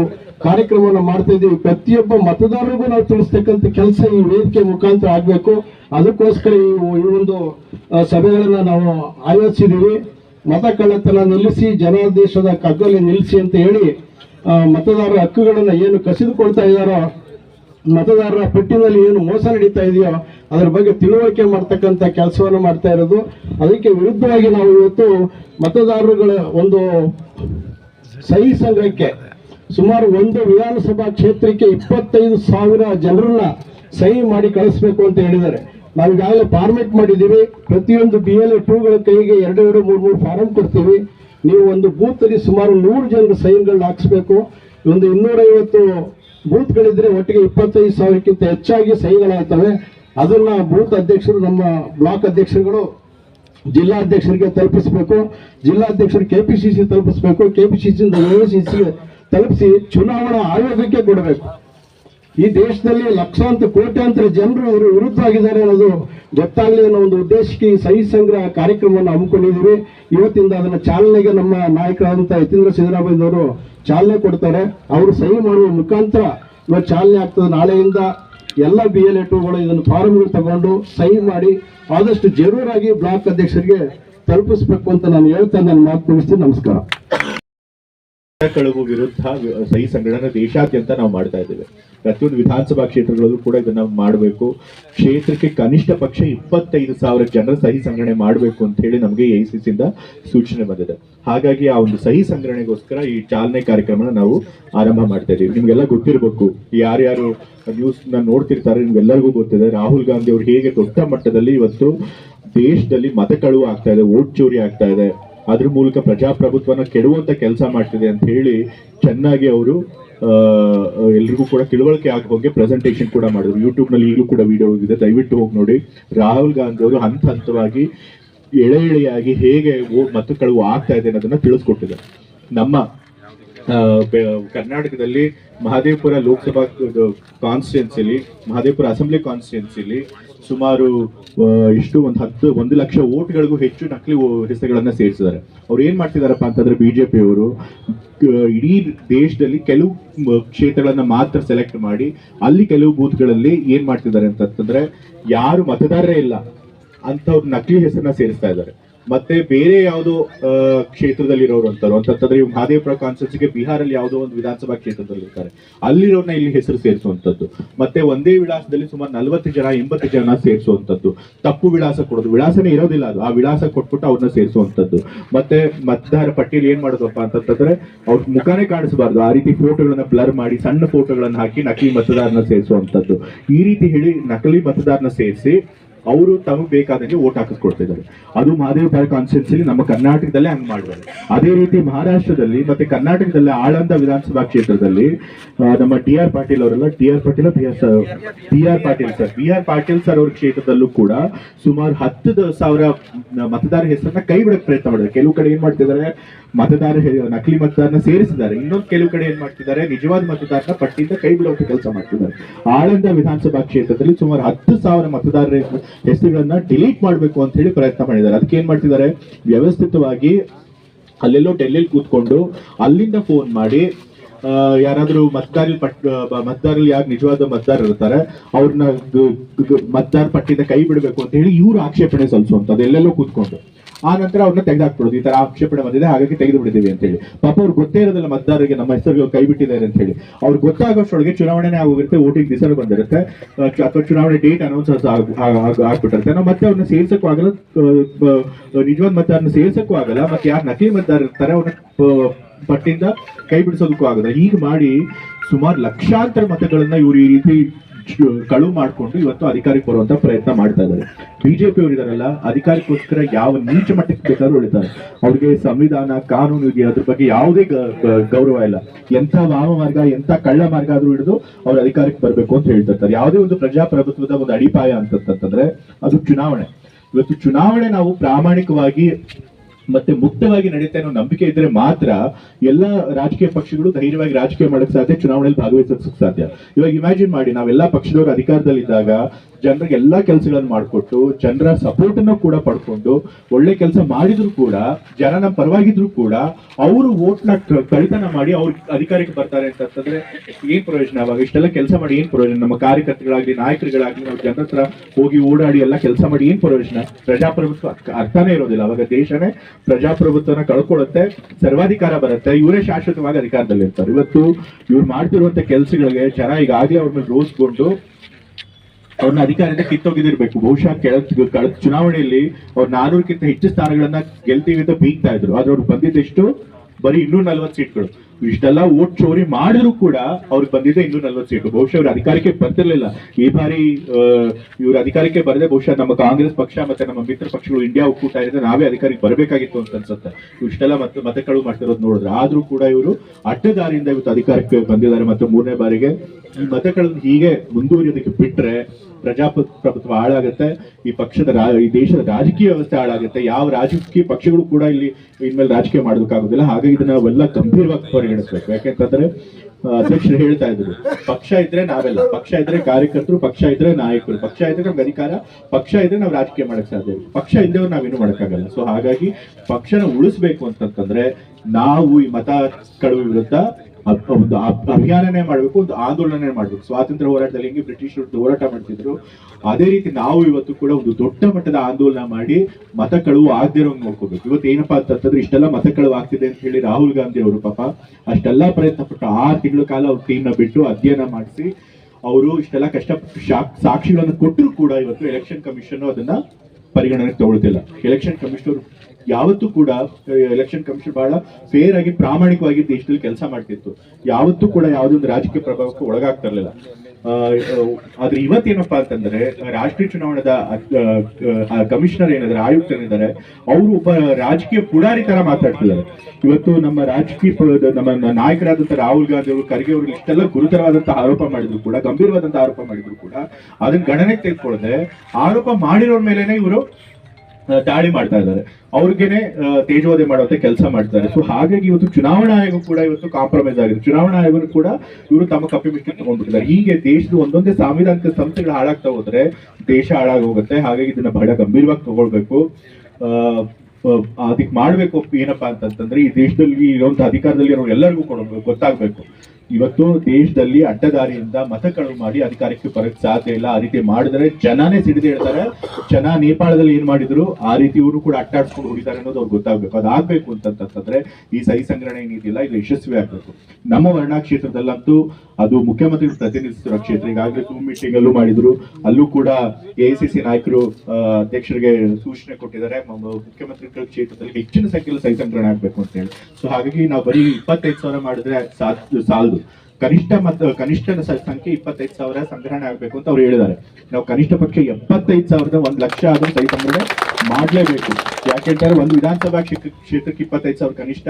Speaker 5: ಕಾರ್ಯಕ್ರಮವನ್ನು ಮಾಡ್ತಾ ಇದ್ದೀವಿ. ಪ್ರತಿಯೊಬ್ಬ ಮತದಾರರಿಗೂ ನಾವು ತಿಳಿಸ್ತಕ್ಕಂಥ ಕೆಲಸ ಈ ವೇದಿಕೆ ಮುಖಾಂತರ ಆಗಬೇಕು. ಅದಕ್ಕೋಸ್ಕರ ಈ ಒಂದು ಸಭೆಗಳನ್ನು ಸಭೆಗಳನ್ನ ನಾವು ಆಯೋಜಿಸಿದ್ದೀವಿ. ಮತ ಕಳ್ಳತನ ನಿಲ್ಲಿಸಿ, ಜನಾದೇಶದ ಕಗ್ಗಲ್ಲಿ ನಿಲ್ಲಿಸಿ ಅಂತ ಹೇಳಿ ಮತದಾರರ ಹಕ್ಕುಗಳನ್ನು ಏನು ಕಸಿದುಕೊಳ್ತಾ ಇದ್ದಾರೋ, ಮತದಾರರ ಪಟ್ಟಿನಲ್ಲಿ ಏನು ಮೋಸ ನಡೀತಾ ಇದೆಯೋ, ಅದರ ಬಗ್ಗೆ ತಿಳುವಳಿಕೆ ಮಾಡ್ತಕ್ಕಂಥ ಕೆಲಸವನ್ನು ಮಾಡ್ತಾ ಇರೋದು. ಅದಕ್ಕೆ ವಿರುದ್ಧವಾಗಿ ನಾವು ಇವತ್ತು ಮತದಾರರುಗಳ ಒಂದು ಸಹಿ ಸಂಘಕ್ಕೆ ಸುಮಾರು ಒಂದು ವಿಧಾನಸಭಾ ಕ್ಷೇತ್ರಕ್ಕೆ ಇಪ್ಪತ್ತೈದು ಸಾವಿರ ಜನರನ್ನ ಸಹಿ ಮಾಡಿ ಕಳಿಸ್ಬೇಕು ಅಂತ ಹೇಳಿದ್ದಾರೆ. ನಾವು ಈಗಾಗಲೇ ಫಾರ್ಮೆಟ್ ಮಾಡಿದ್ದೀವಿ. ಪ್ರತಿಯೊಂದು ಬಿ ಎಲ್ ಎ ಟೂಗಳ ಕೈಗೆ ಎರಡು ಎರಡು, ಮೂರು ಮೂರು ಫಾರಂ ಕೊಡ್ತೀವಿ. ನೀವು ಒಂದು ಬೂತಲ್ಲಿ ಸುಮಾರು ನೂರು ಜನರ ಸೈನ್ಗಳನ್ನ ಹಾಕ್ಸ್ಬೇಕು. ಒಂದು ಇನ್ನೂರೈವತ್ತು ಬೂತ್ಗಳಿದ್ರೆ ಒಟ್ಟಿಗೆ ಇಪ್ಪತ್ತೈದು ಸಾವಿರಕ್ಕಿಂತ ಹೆಚ್ಚಾಗಿ ಸಹಿಗಳಾಗ್ತವೆ. ಅದನ್ನ ಬೂತ್ ಅಧ್ಯಕ್ಷರು, ನಮ್ಮ ಬ್ಲಾಕ್ ಅಧ್ಯಕ್ಷರುಗಳು ಜಿಲ್ಲಾಧ್ಯಕ್ಷರಿಗೆ ತಲುಪಿಸಬೇಕು. ಜಿಲ್ಲಾಧ್ಯಕ್ಷರು ಕೆಪಿಸಿಸಿ ತಲುಪಿಸಬೇಕು. ಸಿ ಎಐಸಿಸಿ ತಲುಪಿಸಿ ಚುನಾವಣಾ ಆಯೋಗಕ್ಕೆ ಕೊಡಬೇಕು. ಈ ದೇಶದಲ್ಲಿ ಲಕ್ಷಾಂತರ ಕೋಟ್ಯಾಂತರ ಜನರು ಅವರು ವಿರುದ್ಧವಾಗಿದ್ದಾರೆ ಅನ್ನೋದು ಗೊತ್ತಾಗಲಿ ಅನ್ನೋ ಒಂದು ಉದ್ದೇಶಕ್ಕೆ ಈ ಸಹಿ ಸಂಗ್ರಹ ಕಾರ್ಯಕ್ರಮವನ್ನು ಹಮ್ಮಿಕೊಂಡಿದ್ದೀವಿ. ಇವತ್ತಿಂದ ಅದನ್ನು ಚಾಲನೆಗೆ ನಮ್ಮ ನಾಯಕರಾದಂಥ ಯತೀಂದ್ರ ಸಿದ್ದರಾಮಯ್ಯನವರು ಚಾಲನೆ ಕೊಡ್ತಾರೆ. ಅವರು ಸಹಿ ಮಾಡುವ ಮುಖಾಂತರ ಇವತ್ತು ಚಾಲನೆ ಆಗ್ತದೆ. ನಾಳೆಯಿಂದ ಎಲ್ಲ ಬಿ ಎಲ್ ಎಟುಗಳು ಇದನ್ನು ಫಾರಂಗಳು ತಗೊಂಡು ಸಹಿ ಮಾಡಿ ಆದಷ್ಟು ಜರೂರಾಗಿ ಬ್ಲಾಕ್ ಅಧ್ಯಕ್ಷರಿಗೆ ತಲುಪಿಸ್ಬೇಕು ಅಂತ ನಾನು ಹೇಳ್ತಾ ನನ್ನ ಮಾತು ಮುಗಿಸ್ತೀನಿ ನಮಸ್ಕಾರ.
Speaker 6: ಕಳುವು ವಿರುದ್ಧ ಸಹಿ ಸಂಗ್ರಹಣ ದೇಶಾದ್ಯಂತ ನಾವು ಮಾಡ್ತಾ ಇದ್ದೇವೆ. ಪ್ರತಿಯೊಂದು ವಿಧಾನಸಭಾ ಕ್ಷೇತ್ರಗಳಲ್ಲೂ ಕೂಡ ಇದನ್ನ ಮಾಡಬೇಕು. ಕ್ಷೇತ್ರಕ್ಕೆ ಕನಿಷ್ಠ ಪಕ್ಷ ಇಪ್ಪತ್ತೈದು ಸಾವಿರ ಜನರ ಸಹಿ ಸಂಗ್ರಹಣೆ ಮಾಡಬೇಕು ಅಂತ ಹೇಳಿ ನಮಗೆ ಎ ಇಂದ ಸೂಚನೆ ಬಂದಿದೆ. ಹಾಗಾಗಿ ಆ ಒಂದು ಸಹಿ ಸಂಗ್ರಹಣೆಗೋಸ್ಕರ ಈ ಚಾಲನೆ ಕಾರ್ಯಕ್ರಮನ ನಾವು ಆರಂಭ ಮಾಡ್ತಾ ಇದ್ದೀವಿ. ನಿಮ್ಗೆಲ್ಲ ಗೊತ್ತಿರಬೇಕು. ಯಾರ್ಯಾರು ನ್ಯೂಸ್ ನೋಡ್ತಿರ್ತಾರೆ, ನಿಮ್ಗೆಲ್ಲರಿಗೂ ಗೊತ್ತಿದೆ. ರಾಹುಲ್ ಗಾಂಧಿ ಅವರು ಹೇಗೆ ದೊಡ್ಡ ಮಟ್ಟದಲ್ಲಿ ಇವತ್ತು ದೇಶದಲ್ಲಿ ಮತ ಕಳುವು ಆಗ್ತಾ ಇದೆ, ಓಟ್ ಚೋರಿ ಆಗ್ತಾ ಇದೆ. ಅದ್ರ ಮೂಲಕ ಪ್ರಜಾಪ್ರಭುತ್ವನ ಕೆಡುವಂತ ಕೆಲಸ ಮಾಡ್ತಿದೆ ಅಂತ ಹೇಳಿ ಚೆನ್ನಾಗಿ ಅವರು ಎಲ್ರಿಗೂ ಕೂಡ ತಿಳುವಳಿಕೆ ಆಗ ಹೋಗಿ ಪ್ರೆಸೆಂಟೇಷನ್ ಕೂಡ ಮಾಡಿದ್ರು. ಯೂಟ್ಯೂಬ್ನಲ್ಲಿ ಈಗಲೂ ಕೂಡ ವಿಡಿಯೋ ಇದೆ. ದಯವಿಟ್ಟು ಹೋಗಿ ನೋಡಿ. ರಾಹುಲ್ ಗಾಂಧಿ ಅವರು ಹಂತ ಹಂತವಾಗಿ ಎಳೆ ಎಳೆಯಾಗಿ ಹೇಗೆ ಮತ್ತು ಮತ ಕಳುವು ಆಗ್ತಾ ಇದೆ ಅನ್ನೋದನ್ನ ತಿಳಿಸ್ಕೊಟ್ಟಿದ್ದಾರೆ. ನಮ್ಮ ಕರ್ನಾಟಕದಲ್ಲಿ ಮಹದೇವಪುರ ಲೋಕಸಭಾ ಕಾನ್ಸ್ಟಿಟ್ಯೂನ್ಸಿಲಿ ಮಹದೇವಪುರ ಅಸೆಂಬ್ಲಿ ಕಾನ್ಸ್ಟಿಟ್ಯೂನ್ಸಿಲಿ ಸುಮಾರು ಇಷ್ಟು ಒಂದು ಹತ್ತು, ಒಂದು ಲಕ್ಷ ಓಟ್ಗಳಿಗೂ ಹೆಚ್ಚು ನಕಲಿ ಹೆಸರುಗಳನ್ನು ಸೇರಿಸಿದ್ದಾರೆ. ಅವ್ರು ಏನ್ ಮಾಡ್ತಿದಾರಪ್ಪ ಅಂತಂದ್ರೆ ಬಿಜೆಪಿ ಅವರು ಇಡೀ ದೇಶದಲ್ಲಿ ಕೆಲವು ಕ್ಷೇತ್ರಗಳನ್ನು ಕ್ಷೇತ್ರಗಳನ್ನ ಮಾತ್ರ ಸೆಲೆಕ್ಟ್ ಮಾಡಿ, ಅಲ್ಲಿ ಕೆಲವು ಬೂತ್ಗಳಲ್ಲಿ ಏನು ಮಾಡ್ತಿದ್ದಾರೆ ಅಂತಂತಂದ್ರೆ, ಯಾರು ಮತದಾರರೇ ಇಲ್ಲ, ಅಂಥವ್ರು ನಕಲಿ ಹೆಸರನ್ನ ಸೇರಿಸ್ತಾ ಇದ್ದಾರೆ. ಮತ್ತೆ ಬೇರೆ ಯಾವುದೋ ಕ್ಷೇತ್ರದಲ್ಲಿ ಇರೋರು ಅಂತಾರೋ ಅಂತಂತಂದ್ರೆ ಇವ್ ಮಹಾದೇವಪುರ ಕಾನ್ಸ್ಟಿಟ್ಯೂನ್ಸಿಗೆ ಬಿಹಾರಲ್ಲಿ ಯಾವುದೋ ಒಂದು ವಿಧಾನಸಭಾ ಕ್ಷೇತ್ರದಲ್ಲಿ ಇರ್ತಾರೆ ಅಲ್ಲಿರೋರ್ನ ಇಲ್ಲಿ ಹೆಸರು ಸೇರಿಸುವಂತದ್ದು ಮತ್ತೆ ಒಂದೇ ವಿಳಾಸದಲ್ಲಿ ಸುಮಾರು ನಲವತ್ತು ಜನ, ಎಂಬತ್ತು ಜನ ಸೇರಿಸುವಂತದ್ದು ತಪ್ಪು ವಿಳಾಸ ಕೊಡೋದು. ವಿಳಾಸನೇ ಇರೋದಿಲ್ಲ ಅದು. ಆ ವಿಳಾಸ ಕೊಟ್ಬಿಟ್ಟು ಅವ್ರನ್ನ ಸೇರಿಸುವಂತದ್ದು ಮತ್ತೆ ಮತದಾರ ಪಟ್ಟಿಯಲ್ಲಿ ಏನ್ ಮಾಡೋದಪ್ಪ ಅಂತಂತಂದ್ರೆ, ಅವ್ರ ಮುಖಾನೇ ಕಾಣಿಸಬಾರ್ದು. ಆ ರೀತಿ ಫೋಟೋಗಳನ್ನ ಬ್ಲರ್ ಮಾಡಿ, ಸಣ್ಣ ಫೋಟೋಗಳನ್ನ ಹಾಕಿ ನಕಲಿ ಮತದಾರನ ಸೇರಿಸುವಂತದ್ದು ಈ ರೀತಿ ಹೇಳಿ ನಕಲಿ ಮತದಾರನ ಸೇರಿಸಿ ಅವರು ತಮಗೆ ಬೇಕಾದಂಗೆ ಓಟ್ ಹಾಕಿಸ್ಕೊಡ್ತಿದ್ದಾರೆ ಅದು ಮಹದೇವಪುರ ಕಾನ್ಸ್ಟಿಟ್ಯೂನ್ಸಿ ನಮ್ಮ ಕರ್ನಾಟಕದಲ್ಲೇ ಹಂಗ್ ಮಾಡಿದ್ದಾರೆ. ಅದೇ ರೀತಿ ಮಹಾರಾಷ್ಟ್ರದಲ್ಲಿ ಮತ್ತೆ ಕರ್ನಾಟಕದಲ್ಲಿ ಆಳಂದ ವಿಧಾನಸಭಾ ಕ್ಷೇತ್ರದಲ್ಲಿ ನಮ್ಮ ಟಿ ಆರ್ ಪಾಟೀಲ್ ಅವರೆಲ್ಲ, T R Patil B R sir B R Patil sir B R Patil sir ಅವ್ರ ಕ್ಷೇತ್ರದಲ್ಲೂ ಕೂಡ ಸುಮಾರು ಹತ್ತು ಸಾವಿರ ಮತದಾರ ಹೆಸರನ್ನ ಕೈ ಬಿಡಕ್ ಪ್ರಯತ್ನ ಮಾಡಿದ್ದಾರೆ. ಕೆಲವು ಕಡೆ ಏನ್ ಮಾಡ್ತಿದ್ದಾರೆ, ಮತದಾರ ನಕಲಿ ಮತದಾರನ ಸೇರಿಸಿದ್ದಾರೆ. ಇನ್ನೊಂದು ಕೆಲವು ಕಡೆ ಏನ್ ಮಾಡ್ತಿದ್ದಾರೆ, ನಿಜವಾದ ಮತದಾರನ ಪಟ್ಟಿಯಿಂದ ಕೈ ಬಿಡುವಂತ ಕೆಲಸ ಮಾಡ್ತಿದ್ದಾರೆ. ಆಳಂದ ವಿಧಾನಸಭಾ ಕ್ಷೇತ್ರದಲ್ಲಿ ಸುಮಾರು ಹತ್ತು ಸಾವಿರ ಮತದಾರರ ಹೆಸರುಗಳನ್ನ ಡಿಲೀಟ್ ಮಾಡಬೇಕು ಅಂತ ಹೇಳಿ ಪ್ರಯತ್ನ ಮಾಡಿದ್ದಾರೆ. ಅದಕ್ಕೆ ಏನ್ ಮಾಡ್ತಿದ್ದಾರೆ? ವ್ಯವಸ್ಥಿತವಾಗಿ ಅಲ್ಲೆಲ್ಲೋ ಡೆಲ್ಲಿಲಿ ಕೂತ್ಕೊಂಡು ಅಲ್ಲಿಂದ ಫೋನ್ ಮಾಡಿ ಯಾರಾದ್ರೂ ಮತದಾರಲ್ ಪಟ್, ಬ- ಯಾರು ನಿಜವಾದ ಮತದಾರ ಇರ್ತಾರೆ ಅವ್ರನ್ನ ಮತದಾರ ಪಟ್ಟಿಯಿಂದ ಕೈ ಬಿಡಬೇಕು ಅಂತ ಹೇಳಿ ಇವ್ರು ಆಕ್ಷೇಪಣೆ ಸಲ್ಲಿಸುವಂಥದ್ದು ಎಲ್ಲೆಲ್ಲೋ ಕೂತ್ಕೊಂಡು. ಆ ನಂತರ ಅವ್ರನ್ನ ತೆಗೆದಾಕ್ಬಿಡೋದು. ಈ ತರ ಆಕ್ಷೇಪಣೆ ಬಂದಿದೆ. ಹಾಗಾಗಿ ತೆಗೆದು ಬಿಡಿದೀವಿ ಅಂತ ಹೇಳಿ. ಪಾಪ ಅವ್ರು ಗೊತ್ತೇ ಇರೋದಿಲ್ಲ ಮತದಾರರಿಗೆ ನಮ್ಮ ಹೆಸರು ಕೈ ಬಿಟ್ಟಿದ್ದಾರೆ ಅಂತ ಹೇಳಿ. ಅವ್ರು ಗೊತ್ತಾಗೋಷ್ಟೊಳಗೆ ಚುನಾವಣೆ ಆಗೋಗಿರುತ್ತೆ, ವೋಟಿಂಗ್ ದಿವಸ ಬಂದಿರುತ್ತೆ. ಅಥವಾ ಚುನಾವಣೆ ಡೇಟ್ ಅನೌನ್ಸ್ ಆಗ್ಬಿಟ್ಟಿರುತ್ತೆ. ನಾವು ಮತ್ತೆ ಅವ್ರನ್ನ ಸೇರ್ಸಕ್ಕೂ ಆಗಲ್ಲ. ನಿಜವಾದ ಮತದಾರನ ಸೇರ್ಸಕ್ಕೂ ಆಗಲ್ಲ. ಮತ್ತೆ ಯಾರು ನಕಲಿ ಮತದಾರ ಇರ್ತಾರೆ, ಅವ್ರನ್ನ ಪಟ್ಟಿಯಿಂದ ಕೈ ಬಿಡಿಸೋದಕ್ಕೂ ಆಗಲ್ಲ. ಹೀಗೆ ಮಾಡಿ ಸುಮಾರು ಲಕ್ಷಾಂತರ ಮತಗಳನ್ನ ಇವರು ಈ ರೀತಿ ಕಳುವು ಮಾಡಿಕೊಂಡು ಇವತ್ತು ಅಧಿಕಾರಕ್ಕೆ ಬರುವಂತ ಪ್ರಯತ್ನ ಮಾಡ್ತಾ ಇದ್ದಾರೆ. ಬಿಜೆಪಿ ಅವರು ಇದಾರಲ್ಲ ಅಧಿಕಾರಕ್ಕೋಸ್ಕರ ಯಾವ ನೀಚ ಮಟ್ಟಕ್ಕೆ ಬೇಕಾದ್ರೂ ಉಳಿತಾರೆ. ಅವ್ರಿಗೆ ಸಂವಿಧಾನ, ಕಾನೂನು ಇದೆ, ಅದ್ರ ಬಗ್ಗೆ ಯಾವುದೇ ಗೌರವ ಇಲ್ಲ. ಎಂಥ ವಾಮ ಮಾರ್ಗ, ಎಂಥ ಕಳ್ಳ ಮಾರ್ಗ ಆದ್ರೂ ಹಿಡಿದು ಅವ್ರು ಅಧಿಕಾರಕ್ಕೆ ಬರಬೇಕು ಅಂತ ಹೇಳ್ತಿರ್ತಾರೆ ಯಾವುದೇ ಒಂದು ಪ್ರಜಾಪ್ರಭುತ್ವದ ಒಂದು ಅಡಿಪಾಯ ಅಂತಂತಂದ್ರೆ ಅದು ಚುನಾವಣೆ. ಇವತ್ತು ಚುನಾವಣೆ ನಾವು ಪ್ರಾಮಾಣಿಕವಾಗಿ ಮತ್ತೆ ಮುಕ್ತವಾಗಿ ನಡೆಯುತ್ತೆ ಅನ್ನೋ ನಂಬಿಕೆ ಇದ್ರೆ ಮಾತ್ರ ಎಲ್ಲ ರಾಜಕೀಯ ಪಕ್ಷಗಳು ಧೈರ್ಯವಾಗಿ ರಾಜಕೀಯ ಮಾಡಕ್ ಸಾಧ್ಯ, ಚುನಾವಣೆಯಲ್ಲಿ ಭಾಗವಹಿಸಕ್ ಸಾಧ್ಯ. ಇವಾಗ ಇಮ್ಯಾಜಿನ್ ಮಾಡಿ, ನಾವೆಲ್ಲ ಪಕ್ಷದವರು ಅಧಿಕಾರದಲ್ಲಿದ್ದಾಗ ಜನರಿಗೆ ಎಲ್ಲ ಕೆಲಸಗಳನ್ನು ಮಾಡಿಕೊಟ್ಟು, ಜನರ ಸಪೋರ್ಟನ್ನು ಕೂಡ ಪಡ್ಕೊಂಡು, ಒಳ್ಳೆ ಕೆಲಸ ಮಾಡಿದ್ರು ಕೂಡ, ಜನನ ಪರವಾಗಿದ್ರು ಕೂಡ, ಅವರು ಓಟ್ನ ಕಡಿತನ ಮಾಡಿ ಅವ್ರ ಅಧಿಕಾರಕ್ಕೆ ಬರ್ತಾರೆ ಅಂತಂದ್ರೆ ಏನ್ ಪ್ರಯೋಜನ? ಅವಾಗ ಇಷ್ಟೆಲ್ಲ ಕೆಲಸ ಮಾಡಿ ಏನ್ ಪ್ರಯೋಜನ? ನಮ್ಮ ಕಾರ್ಯಕರ್ತಗಳಾಗ್ಲಿ, ನಾಯಕರುಗಳಾಗ್ಲಿ ನಾವು ಜನರ ಹತ್ರ ಹೋಗಿ ಓಡಾಡಿ ಎಲ್ಲ ಕೆಲಸ ಮಾಡಿ ಏನ್ ಪ್ರಯೋಜನ? ಪ್ರಜಾಪ್ರಭುತ್ವ ಅರ್ಥನೇ ಇರೋದಿಲ್ಲ. ಅವಾಗ ದೇಶನೇ ಪ್ರಜಾಪ್ರಭುತ್ವನ ಕಳ್ಕೊಳ್ಳುತ್ತೆ, ಸರ್ವಾಧಿಕಾರ ಬರುತ್ತೆ, ಇವರೇ ಶಾಶ್ವತವಾಗಿ ಅಧಿಕಾರದಲ್ಲಿ ಇರ್ತಾರೆ ಇವತ್ತು ಇವ್ರು ಮಾಡ್ತಿರುವಂತ ಕೆಲಸಗಳಿಗೆ ಜನ ಈಗಾಗಲೇ ಅವ್ರ ಮೇಲೆ ರೋಸ್ಕೊಂಡು ಅವ್ರನ್ನ ಅಧಿಕಾರದಿಂದ ಕಿತ್ತೋಗಿದಿರ್ಬೇಕು ಬಹುಶಃ ಕೆಳ ಕಳೆದ ಚುನಾವಣೆಯಲ್ಲಿ ಅವ್ರು ನಾನೂರಕ್ಕಿಂತ ಹೆಚ್ಚು ಸ್ಥಾನಗಳನ್ನ ಗೆಲ್ತೀವಿ ಅಂತ ಬೀಗ್ತಾ ಇದ್ರು. ಆದ್ರೆ ಅವ್ರು ಬಂದಿದ್ದೆಷ್ಟು? ಬರೀ ಇನ್ನೂರ ನಲ್ವತ್ತು ಸೀಟ್ಗಳು. ಇಷ್ಟೆಲ್ಲ ಓಟ್ ಚೋರಿ ಮಾಡಿದ್ರು ಕೂಡ ಅವ್ರಿಗೆ ಬಂದಿದೆ ಇನ್ನೂರ ನಲ್ವತ್ತು ಸೀಟು ಬಹುಶಃ ಇವ್ರು ಅಧಿಕಾರಕ್ಕೆ ಬರ್ತಿರ್ಲಿಲ್ಲ. ಈ ಬಾರಿ ಇವ್ರ ಅಧಿಕಾರಕ್ಕೆ ಬರದೆ ಬಹುಶಃ ನಮ್ಮ ಕಾಂಗ್ರೆಸ್ ಪಕ್ಷ ಮತ್ತೆ ನಮ್ಮ ಮಿತ್ರ ಪಕ್ಷಗಳು ಇಂಡಿಯಾ ಒಕ್ಕೂಟ ಇದ್ರೆ ನಾವೇ ಅಧಿಕಾರಕ್ಕೆ ಬರಬೇಕಾಗಿತ್ತು ಅಂತ ಅನ್ಸುತ್ತೆ. ಇಷ್ಟೆಲ್ಲ ಮತ್ತೆ ಮತಗಳು ಮಾಡ್ತಿರೋದು ನೋಡಿದ್ರೆ. ಆದ್ರೂ ಕೂಡ ಇವರು ಅಡ್ಡದಾರಿಯಿಂದ ಇವತ್ತು ಅಧಿಕಾರಕ್ಕೆ ಬಂದಿದ್ದಾರೆ. ಮತ್ತೆ ಮೂರನೇ ಬಾರಿಗೆ ಈ ಮತಗಳನ್ನು ಹೀಗೆ ಮುಂದುವರಿಯೋದಕ್ಕೆ ಬಿಟ್ರೆ ಪ್ರಜಾಪ್ರಭುತ್ವ ಹಾಳಾಗುತ್ತೆ, ಈ ಪಕ್ಷದ ರಾ- ಈ ದೇಶದ ರಾಜಕೀಯ ವ್ಯವಸ್ಥೆ ಹಾಳಾಗುತ್ತೆ, ಯಾವ ರಾಜಕೀಯ ಪಕ್ಷಗಳು ಕೂಡ ಇಲ್ಲಿ ಇನ್ಮೇಲೆ ರಾಜಕೀಯ ಮಾಡೋದಕ್ಕಾಗೋದಿಲ್ಲ ಹಾಗಾಗಿ ಇದನ್ನ ನಾವೆಲ್ಲ ಗಂಭೀರವಾಗಿ ಪರಿಗಣಿಸ್ಬೇಕು. ಯಾಕೆಂತಂದ್ರೆ ಅಧ್ಯಕ್ಷರು ಹೇಳ್ತಾ ಇದ್ರು, ಪಕ್ಷ ಇದ್ರೆ ನಾವೆಲ್ಲ, ಪಕ್ಷ ಇದ್ರೆ ಕಾರ್ಯಕರ್ತರು, ಪಕ್ಷ ಇದ್ರೆ ನಾಯಕರು, ಪಕ್ಷ ಇದ್ರೆ ನಮ್ಗೆ ಅಧಿಕಾರ, ಪಕ್ಷ ಇದ್ರೆ ನಾವು ರಾಜಕೀಯ ಮಾಡಕ್ ಸಾಧ್ಯ ಪಕ್ಷ ಇದ್ದವ್ರು ನಾವೇನು ಮಾಡೋಕ್ಕಾಗಲ್ಲ. ಸೊ ಹಾಗಾಗಿ ಪಕ್ಷನ ಉಳಿಸ್ಬೇಕು ಅಂತಂತಂದ್ರೆ, ನಾವು ಈ ಮತ ಕಳುವ ವಿರುದ್ಧ ಒಂದು ಅಭಿಯಾನನೇ ಮಾಡಬೇಕು, ಒಂದು ಆಂದೋಲನ ಮಾಡಬೇಕು. ಸ್ವಾತಂತ್ರ್ಯ ಹೋರಾಟದಲ್ಲಿ ಹೆಂಗೆ ಬ್ರಿಟಿಷರು ಹೋರಾಟ ಮಾಡ್ತಿದ್ರು, ಅದೇ ರೀತಿ ನಾವು ಇವತ್ತು ಕೂಡ ಒಂದು ದೊಡ್ಡ ಮಟ್ಟದ ಆಂದೋಲನ ಮಾಡಿ ಮತ ಕಳುವು ಆಗದಿರೋ ನೋಡ್ಕೋಬೇಕು. ಇವತ್ತು ಏನಪ್ಪಾ ಅಂತಂದ್ರೆ ಇಷ್ಟೆಲ್ಲ ಮತ ಕಳುವು ಆಗ್ತಿದೆ ಅಂತ ಹೇಳಿ ರಾಹುಲ್ ಗಾಂಧಿ ಅವರು ಪಾಪ ಅಷ್ಟೆಲ್ಲ ಪ್ರಯತ್ನ ಪಟ್ಟು ಆರು ತಿಂಗಳ ಕಾಲ ಅವ್ರ ಟೀಮ್ನ ಬಿಟ್ಟು ಅಧ್ಯಯನ ಮಾಡಿಸಿ, ಅವರು ಇಷ್ಟೆಲ್ಲ ಶಾ- ಸಾಕ್ಷಿಗಳನ್ನು ಕೊಟ್ಟರು ಕೂಡ ಇವತ್ತು ಎಲೆಕ್ಷನ್ ಕಮಿಷನ್ ಅದನ್ನ ಪರಿಗಣನೆಗೆ ತಗೊಳ್ತಿಲ್ಲ. ಎಲೆಕ್ಷನ್ ಕಮಿಷನರ್ ಯಾವತ್ತೂ ಕೂಡ ಎಲೆಕ್ಷನ್ ಕಮಿಷನ್ ಬಹಳ ಫೇರ್ ಆಗಿ ಪ್ರಾಮಾಣಿಕವಾಗಿ ದೇಶದಲ್ಲಿ ಕೆಲಸ ಮಾಡ್ತಿತ್ತು. ಯಾವತ್ತೂ ಕೂಡ ಯಾವುದೊಂದು ರಾಜಕೀಯ ಪ್ರಭಾವಕ್ಕೆ ಒಳಗಾಗ್ತಾ ಇರಲಿಲ್ಲ ಆ, ಆದ್ರೆ ಇವತ್ತೇನಪ್ಪಾ ಅಂತಂದ್ರೆ ರಾಷ್ಟ್ರೀಯ ಚುನಾವಣೆದ ಕಮಿಷನರ್ ಏನಿದ್ದಾರೆ ಆಯುಕ್ತರಿದ್ದಾರೆ ಅವರು ಒಬ್ಬ ರಾಜಕೀಯ ಪುಡಾರಿ ತರ ಮಾತಾಡ್ತಿದ್ದಾರೆ. ಇವತ್ತು ನಮ್ಮ ರಾಜಕೀಯ ನಮ್ಮ ನಾಯಕರಾದಂತಹ ರಾಹುಲ್ ಗಾಂಧಿ ಅವರು ಖರ್ಗೆ ಅವರು ಇಷ್ಟೆಲ್ಲ ಗುರುತರವಾದಂತಹ ಆರೋಪ ಮಾಡಿದ್ರು ಕೂಡ ಗಂಭೀರವಾದಂತಹ ಆರೋಪ ಮಾಡಿದ್ರು ಕೂಡ ಅದನ್ನ ಗಣನೆಗೆ ತೆಗೆದುಕೊಳ್ಳದೆ ಆರೋಪ ಮಾಡಿರೋರ್ ಮೇಲೆನೆ ಇವರು ದಾಳಿ ಮಾಡ್ತಾ ಇದ್ದಾರೆ. ಅವ್ರಿಗೇನೆ ತೇಜೋವಧೆ ಮಾಡುವಂತ ಕೆಲಸ ಮಾಡ್ತಾರೆ ಸೊ ಹಾಗಾಗಿ ಇವತ್ತು ಚುನಾವಣಾ ಆಯೋಗ ಕೂಡ ಇವತ್ತು ಕಾಂಪ್ರಮೈಸ್ ಆಗಿದೆ. ಚುನಾವಣಾ ಆಯೋಗ ಕೂಡ ಇವರು ತಮ್ಮ ಮಿಸ್ಟೇಕ್ ತಗೊಂಡ್ಬಿಟ್ಟಿದ್ದಾರೆ. ಹೀಗೆ ದೇಶದ ಒಂದೊಂದೇ ಸಾಂವಿಧಾನಿಕ ಸಂಸ್ಥೆಗಳು ಹಾಳಾಗ್ತಾ ಹೋದ್ರೆ ದೇಶ ಹಾಳಾಗಿ ಹೋಗುತ್ತೆ ಹಾಗಾಗಿ ಇದನ್ನ ಬಹಳ ಗಂಭೀರವಾಗಿ ತಗೊಳ್ಬೇಕು. ಅದಕ್ಕೆ ಮಾಡ್ಬೇಕು ಏನಪ್ಪಾ ಅಂತಂದ್ರೆ, ಈ ದೇಶದಲ್ಲಿ ಇರುವಂತ ಅಧಿಕಾರದಲ್ಲಿ ಎಲ್ಲರಿಗೂ ಕೊಡಬೇಕು, ಗೊತ್ತಾಗ್ಬೇಕು. ಇವತ್ತು ದೇಶದಲ್ಲಿ ಅಡ್ಡದಾರಿಯಿಂದ ಮತ ಕಳುವು ಮಾಡಿ ಅಧಿಕಾರಕ್ಕೆ ಬರಕ್ ಸಾಧ್ಯ ಇಲ್ಲ. ಆ ರೀತಿ ಮಾಡಿದ್ರೆ ಜನನೇ ಸಿಡಿದು ಹೇಳ್ತಾರೆ. ಜನ ನೇಪಾಳದಲ್ಲಿ ಏನ್ ಮಾಡಿದ್ರು? ಆ ರೀತಿ ಇವರು ಕೂಡ ಅಟ್ಟಾಡ್ಸ್ಕೊಂಡು ಹೋಗಿದ್ದಾರೆ ಅನ್ನೋದು ಅವ್ರು ಗೊತ್ತಾಗ್ಬೇಕು. ಅದಾಗ್ಬೇಕು ಅಂತಂತಂದ್ರೆ ಈ ಸಹಿ ಸಂಗ್ರಹಣೆ ಏನಿದೆಯಲ್ಲ, ಇದು ಯಶಸ್ವಿ ಆಗ್ಬೇಕು. ನಮ್ಮ ವರ್ಣಾ ಕ್ಷೇತ್ರದಲ್ಲಂತೂ ಅದು ಮುಖ್ಯಮಂತ್ರಿ ಪ್ರತಿನಿಧಿಸಿರೋ ಕ್ಷೇತ್ರ. ಈಗಾಗಲೇ ಟೂ ಮೀಟಿಂಗ್ ಅಲ್ಲೂ ಮಾಡಿದ್ರು. ಅಲ್ಲೂ ಕೂಡ ಎ ನಾಯಕರು ಅಧ್ಯಕ್ಷರಿಗೆ ಸೂಚನೆ ಕೊಟ್ಟಿದ್ದಾರೆ. ಮುಖ್ಯಮಂತ್ರಿಗಳ ಕ್ಷೇತ್ರದಲ್ಲಿ ಹೆಚ್ಚಿನ ಸಂಖ್ಯೆಯಲ್ಲಿ ಸಹಿ ಸಂಗ್ರಹಣೆ ಆಗ್ಬೇಕು ಅಂತ ಹೇಳಿ. ಸೊ ಹಾಗಾಗಿ ನಾವು ಬರೀ ಇಪ್ಪತ್ತೈದು ಸಾವಿರ ಮಾಡಿದ್ರೆ ಸಾಲದು. ಕನಿಷ್ಠ ಮತ್ತು ಕನಿಷ್ಠ ಸಂಖ್ಯೆ ಇಪ್ಪತ್ತೈದು ಸಾವಿರ ಸಂಗ್ರಹಣೆ ಆಗಬೇಕು ಅಂತ ಅವ್ರು ಹೇಳಿದ್ದಾರೆ. ನಾವು ಕನಿಷ್ಠ ಪಕ್ಷ ಎಪ್ಪತ್ತೈದು ಸಾವಿರದ ಒಂದು ಲಕ್ಷ ಆದ್ರೂ ಸಹಿ ಸಂಗ್ರಹಣೆ ಮಾಡಲೇಬೇಕು. ಯಾಕೆಂದ್ರೆ ಒಂದು ವಿಧಾನಸಭಾ ಕ್ಷೇತ್ರ, ಕ್ಷೇತ್ರಕ್ಕೆ ಇಪ್ಪತ್ತೈದು ಸಾವಿರ ಕನಿಷ್ಠ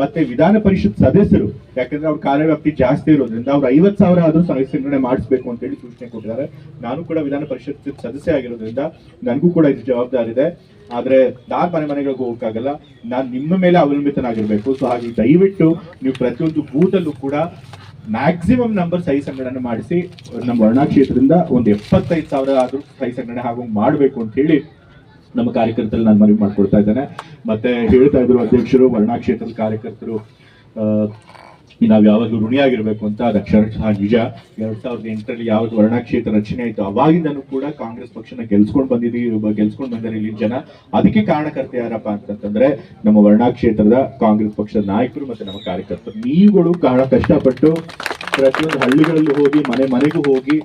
Speaker 6: ಮತ್ತೆ ವಿಧಾನ ಪರಿಷತ್ ಸದಸ್ಯರು, ಯಾಕಂದ್ರೆ ಅವ್ರ ಕಾರ್ಯವ್ಯಾಪ್ತಿ ಜಾಸ್ತಿ ಇರೋದ್ರಿಂದ ಅವ್ರು ಐವತ್ತು ಸಾವಿರ ಆದ್ರೂ ಸಂಗ್ರಹಣೆ ಮಾಡಿಸ್ಬೇಕು ಅಂತ ಹೇಳಿ ಸೂಚನೆ ಕೊಟ್ಟಿದ್ದಾರೆ. ನಾನು ಕೂಡ ವಿಧಾನ ಪರಿಷತ್ ಸದಸ್ಯ ಆಗಿರೋದ್ರಿಂದ ನನಗೂ ಕೂಡ ಇದು ಜವಾಬ್ದಾರಿ ಇದೆ. ಆದ್ರೆ ನಾನ್ ಮನೆ ಮನೆಗಳಿಗೆ ಹೋಗೋಕ್ಕಾಗಲ್ಲ. ನಾನು ನಿಮ್ಮ ಮೇಲೆ ಅವಲಂಬಿತನಾಗಿರಬೇಕು. ಸೊ ಹಾಗೆ ದಯವಿಟ್ಟು ನೀವು ಪ್ರತಿಯೊಂದು ಬೂತಲ್ಲೂ ಕೂಡ ಮ್ಯಾಕ್ಸಿಮಮ್ ನಂಬರ್ ಸಹಿ ಸಂಗ್ರಹಣೆ ಮಾಡಿಸಿ, ನಮ್ಮ ವರ್ಣಾ ಕ್ಷೇತ್ರದಿಂದ ಒಂದು ಎಪ್ಪತ್ತೈದು ಸಾವಿರ ಆದರೂ ಸಹಿ ಸಂಗ್ರಹಣೆ ಹಾಗೂ ಮಾಡಬೇಕು ಅಂತ ಹೇಳಿ ನಮ್ಮ ಕಾರ್ಯಕರ್ತರಲ್ಲಿ ನಾನು ಮನವಿ ಮಾಡ್ಕೊಳ್ತಾ ಇದ್ದೇನೆ. ಮತ್ತೆ ಹೇಳ್ತಾ ಇದ್ರು ಅಧ್ಯಕ್ಷರು, ವರ್ಣಾ ಕ್ಷೇತ್ರದ ಕಾರ್ಯಕರ್ತರು ನಾವು ಯಾವಾಗಲೂ ಋಣಿಯಾಗಿರ್ಬೇಕು ಅಂತ ಅದು ಅಕ್ಷರಶಃ ನಿಜ. ಎರಡ್ ಸಾವಿರದ ಎಂಟರಲ್ಲಿ ಯಾವ್ದು ವರ್ಣಾಕ್ಷೇತ್ರ ರಚನೆ ಆಯ್ತು ಅವಾಗಿಂದನು ಕೂಡ ಕಾಂಗ್ರೆಸ್ ಪಕ್ಷನ ಗೆಲ್ಸ್ಕೊಂಡು ಬಂದಿದೆ ಗೆಲ್ಸ್ಕೊಂಡು ಬಂದಿದ್ದಾರೆ ಇಲ್ಲಿ ಜನ. ಅದಕ್ಕೆ ಕಾರಣಕರ್ತ ಯಾರಪ್ಪ ಅಂತಂದ್ರೆ ನಮ್ಮ ವರ್ಣಾಕ್ಷೇತ್ರದ ಕಾಂಗ್ರೆಸ್ ಪಕ್ಷದ ನಾಯಕರು ಮತ್ತೆ ನಮ್ಮ ಕಾರ್ಯಕರ್ತರು. ನೀವುಗಳು ಕಾರಣ ಕಷ್ಟಪಟ್ಟು ಪ್ರತಿಯೊಂದು ಹಳ್ಳಿಗಳಲ್ಲಿ ಹೋಗಿ, ಮನೆ ಮನೆಗೂ ಹೋಗಿ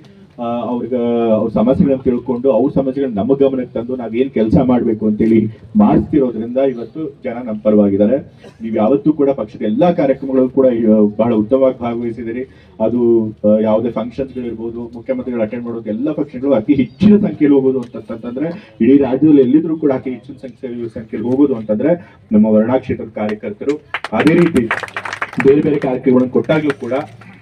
Speaker 6: ಅವ್ರಿಗೆ, ಅವ್ರ ಸಮಸ್ಯೆಗಳನ್ನು ತಿಳ್ಕೊಂಡು ಅವ್ರ ಸಮಸ್ಯೆಗಳನ್ನ ನಮ್ಮ ಗಮನಕ್ಕೆ ತಂದು ನಾವೇನು ಕೆಲಸ ಮಾಡಬೇಕು ಅಂತೇಳಿ ಮಾಡಿಸ್ತಿರೋದ್ರಿಂದ ಇವತ್ತು ಜನ ನಮ್ಮ ಪರವಾಗಿದ್ದಾರೆ. ನೀವು ಯಾವತ್ತೂ ಕೂಡ ಪಕ್ಷದ ಎಲ್ಲಾ ಕಾರ್ಯಕ್ರಮಗಳು ಕೂಡ ಬಹಳ ಉತ್ತಮವಾಗಿ ಭಾಗವಹಿಸಿದಿರಿ ಅದು ಯಾವುದೇ ಫಂಕ್ಷನ್ಸ್ ಇರ್ಬೋದು, ಮುಖ್ಯಮಂತ್ರಿಗಳು ಅಟೆಂಡ್ ಮಾಡೋದು, ಎಲ್ಲ ಪಕ್ಷಗಳು ಅತಿ ಹೆಚ್ಚಿನ ಸಂಖ್ಯೆಯಲ್ಲಿ ಹೋಗೋದು ಅಂತಂತಂದ್ರೆ, ಇಡೀ ರಾಜ್ಯದಲ್ಲಿ ಎಲ್ಲಿದ್ರು ಕೂಡ ಅತಿ ಹೆಚ್ಚಿನ ಸಂಖ್ಯೆ ಸಂಖ್ಯೆಯಲ್ಲಿ ಹೋಗೋದು ಅಂತಂದ್ರೆ, ನಮ್ಮ ವರ್ಣಾಕ್ಷೇತ್ರದ ಕಾರ್ಯಕರ್ತರು, ಅದೇ ರೀತಿ ಬೇರೆ ಬೇರೆ ಕಾರ್ಯಕ್ರಮಗಳನ್ನು ಕೊಟ್ಟಾಗ್ಲೂ ಕೂಡ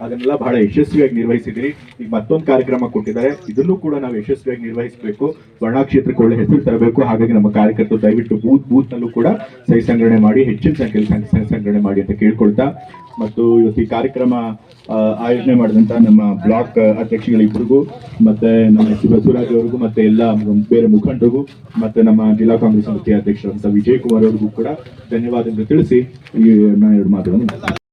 Speaker 6: ಅದನ್ನೆಲ್ಲ ಬಹಳ ಯಶಸ್ವಿಯಾಗಿ ನಿರ್ವಹಿಸಿದಿರಿ. ಈಗ ಮತ್ತೊಂದು ಕಾರ್ಯಕ್ರಮ ಕೊಟ್ಟಿದ್ದಾರೆ. ಇದನ್ನು ಕೂಡ ನಾವು ಯಶಸ್ವಿಯಾಗಿ ನಿರ್ವಹಿಸಬೇಕು. ವರ್ಣಾ ಕ್ಷೇತ್ರಕ್ಕೆ ಒಳ್ಳೆ ಹೆಸರು ತರಬೇಕು. ಹಾಗಾಗಿ ನಮ್ಮ ಕಾರ್ಯಕರ್ತರು ದಯವಿಟ್ಟು ಬೂತ್ ಬೂತ್ ನಲ್ಲೂ ಕೂಡ ಸಹಿ ಸಂಗ್ರಹಣೆ ಮಾಡಿ, ಹೆಚ್ಚಿನ ಸಂಖ್ಯೆಯಲ್ಲಿ ಸಂಗ್ರಹಣೆ ಮಾಡಿ ಅಂತ ಕೇಳ್ಕೊಳ್ತಾ. ಮತ್ತು ಇವತ್ತು ಈ ಕಾರ್ಯಕ್ರಮ ಆಯೋಜನೆ ಮಾಡಿದಂತ ನಮ್ಮ ಬ್ಲಾಕ್ ಅಧ್ಯಕ್ಷಗಳಿಬ್ಬರಿಗೂ ಮತ್ತೆ ನಮ್ಮ ಎಸ್ ಸಿ ಬಸವರಾಜ್ ಅವರಿಗೂ, ಮತ್ತೆ ಎಲ್ಲ ಬೇರೆ ಮುಖಂಡರಿಗೂ, ಮತ್ತೆ ನಮ್ಮ ಜಿಲ್ಲಾ ಕಾಂಗ್ರೆಸ್ ಸಮಿತಿ ಅಧ್ಯಕ್ಷರಂತ ವಿಜಯ್ ಕುಮಾರ್ ಅವರಿಗೂ ಕೂಡ ಧನ್ಯವಾದಗಳು ತಿಳಿಸಿ ಈ ನಾನು ಎರಡು ಮಾತುಗಳನ್ನು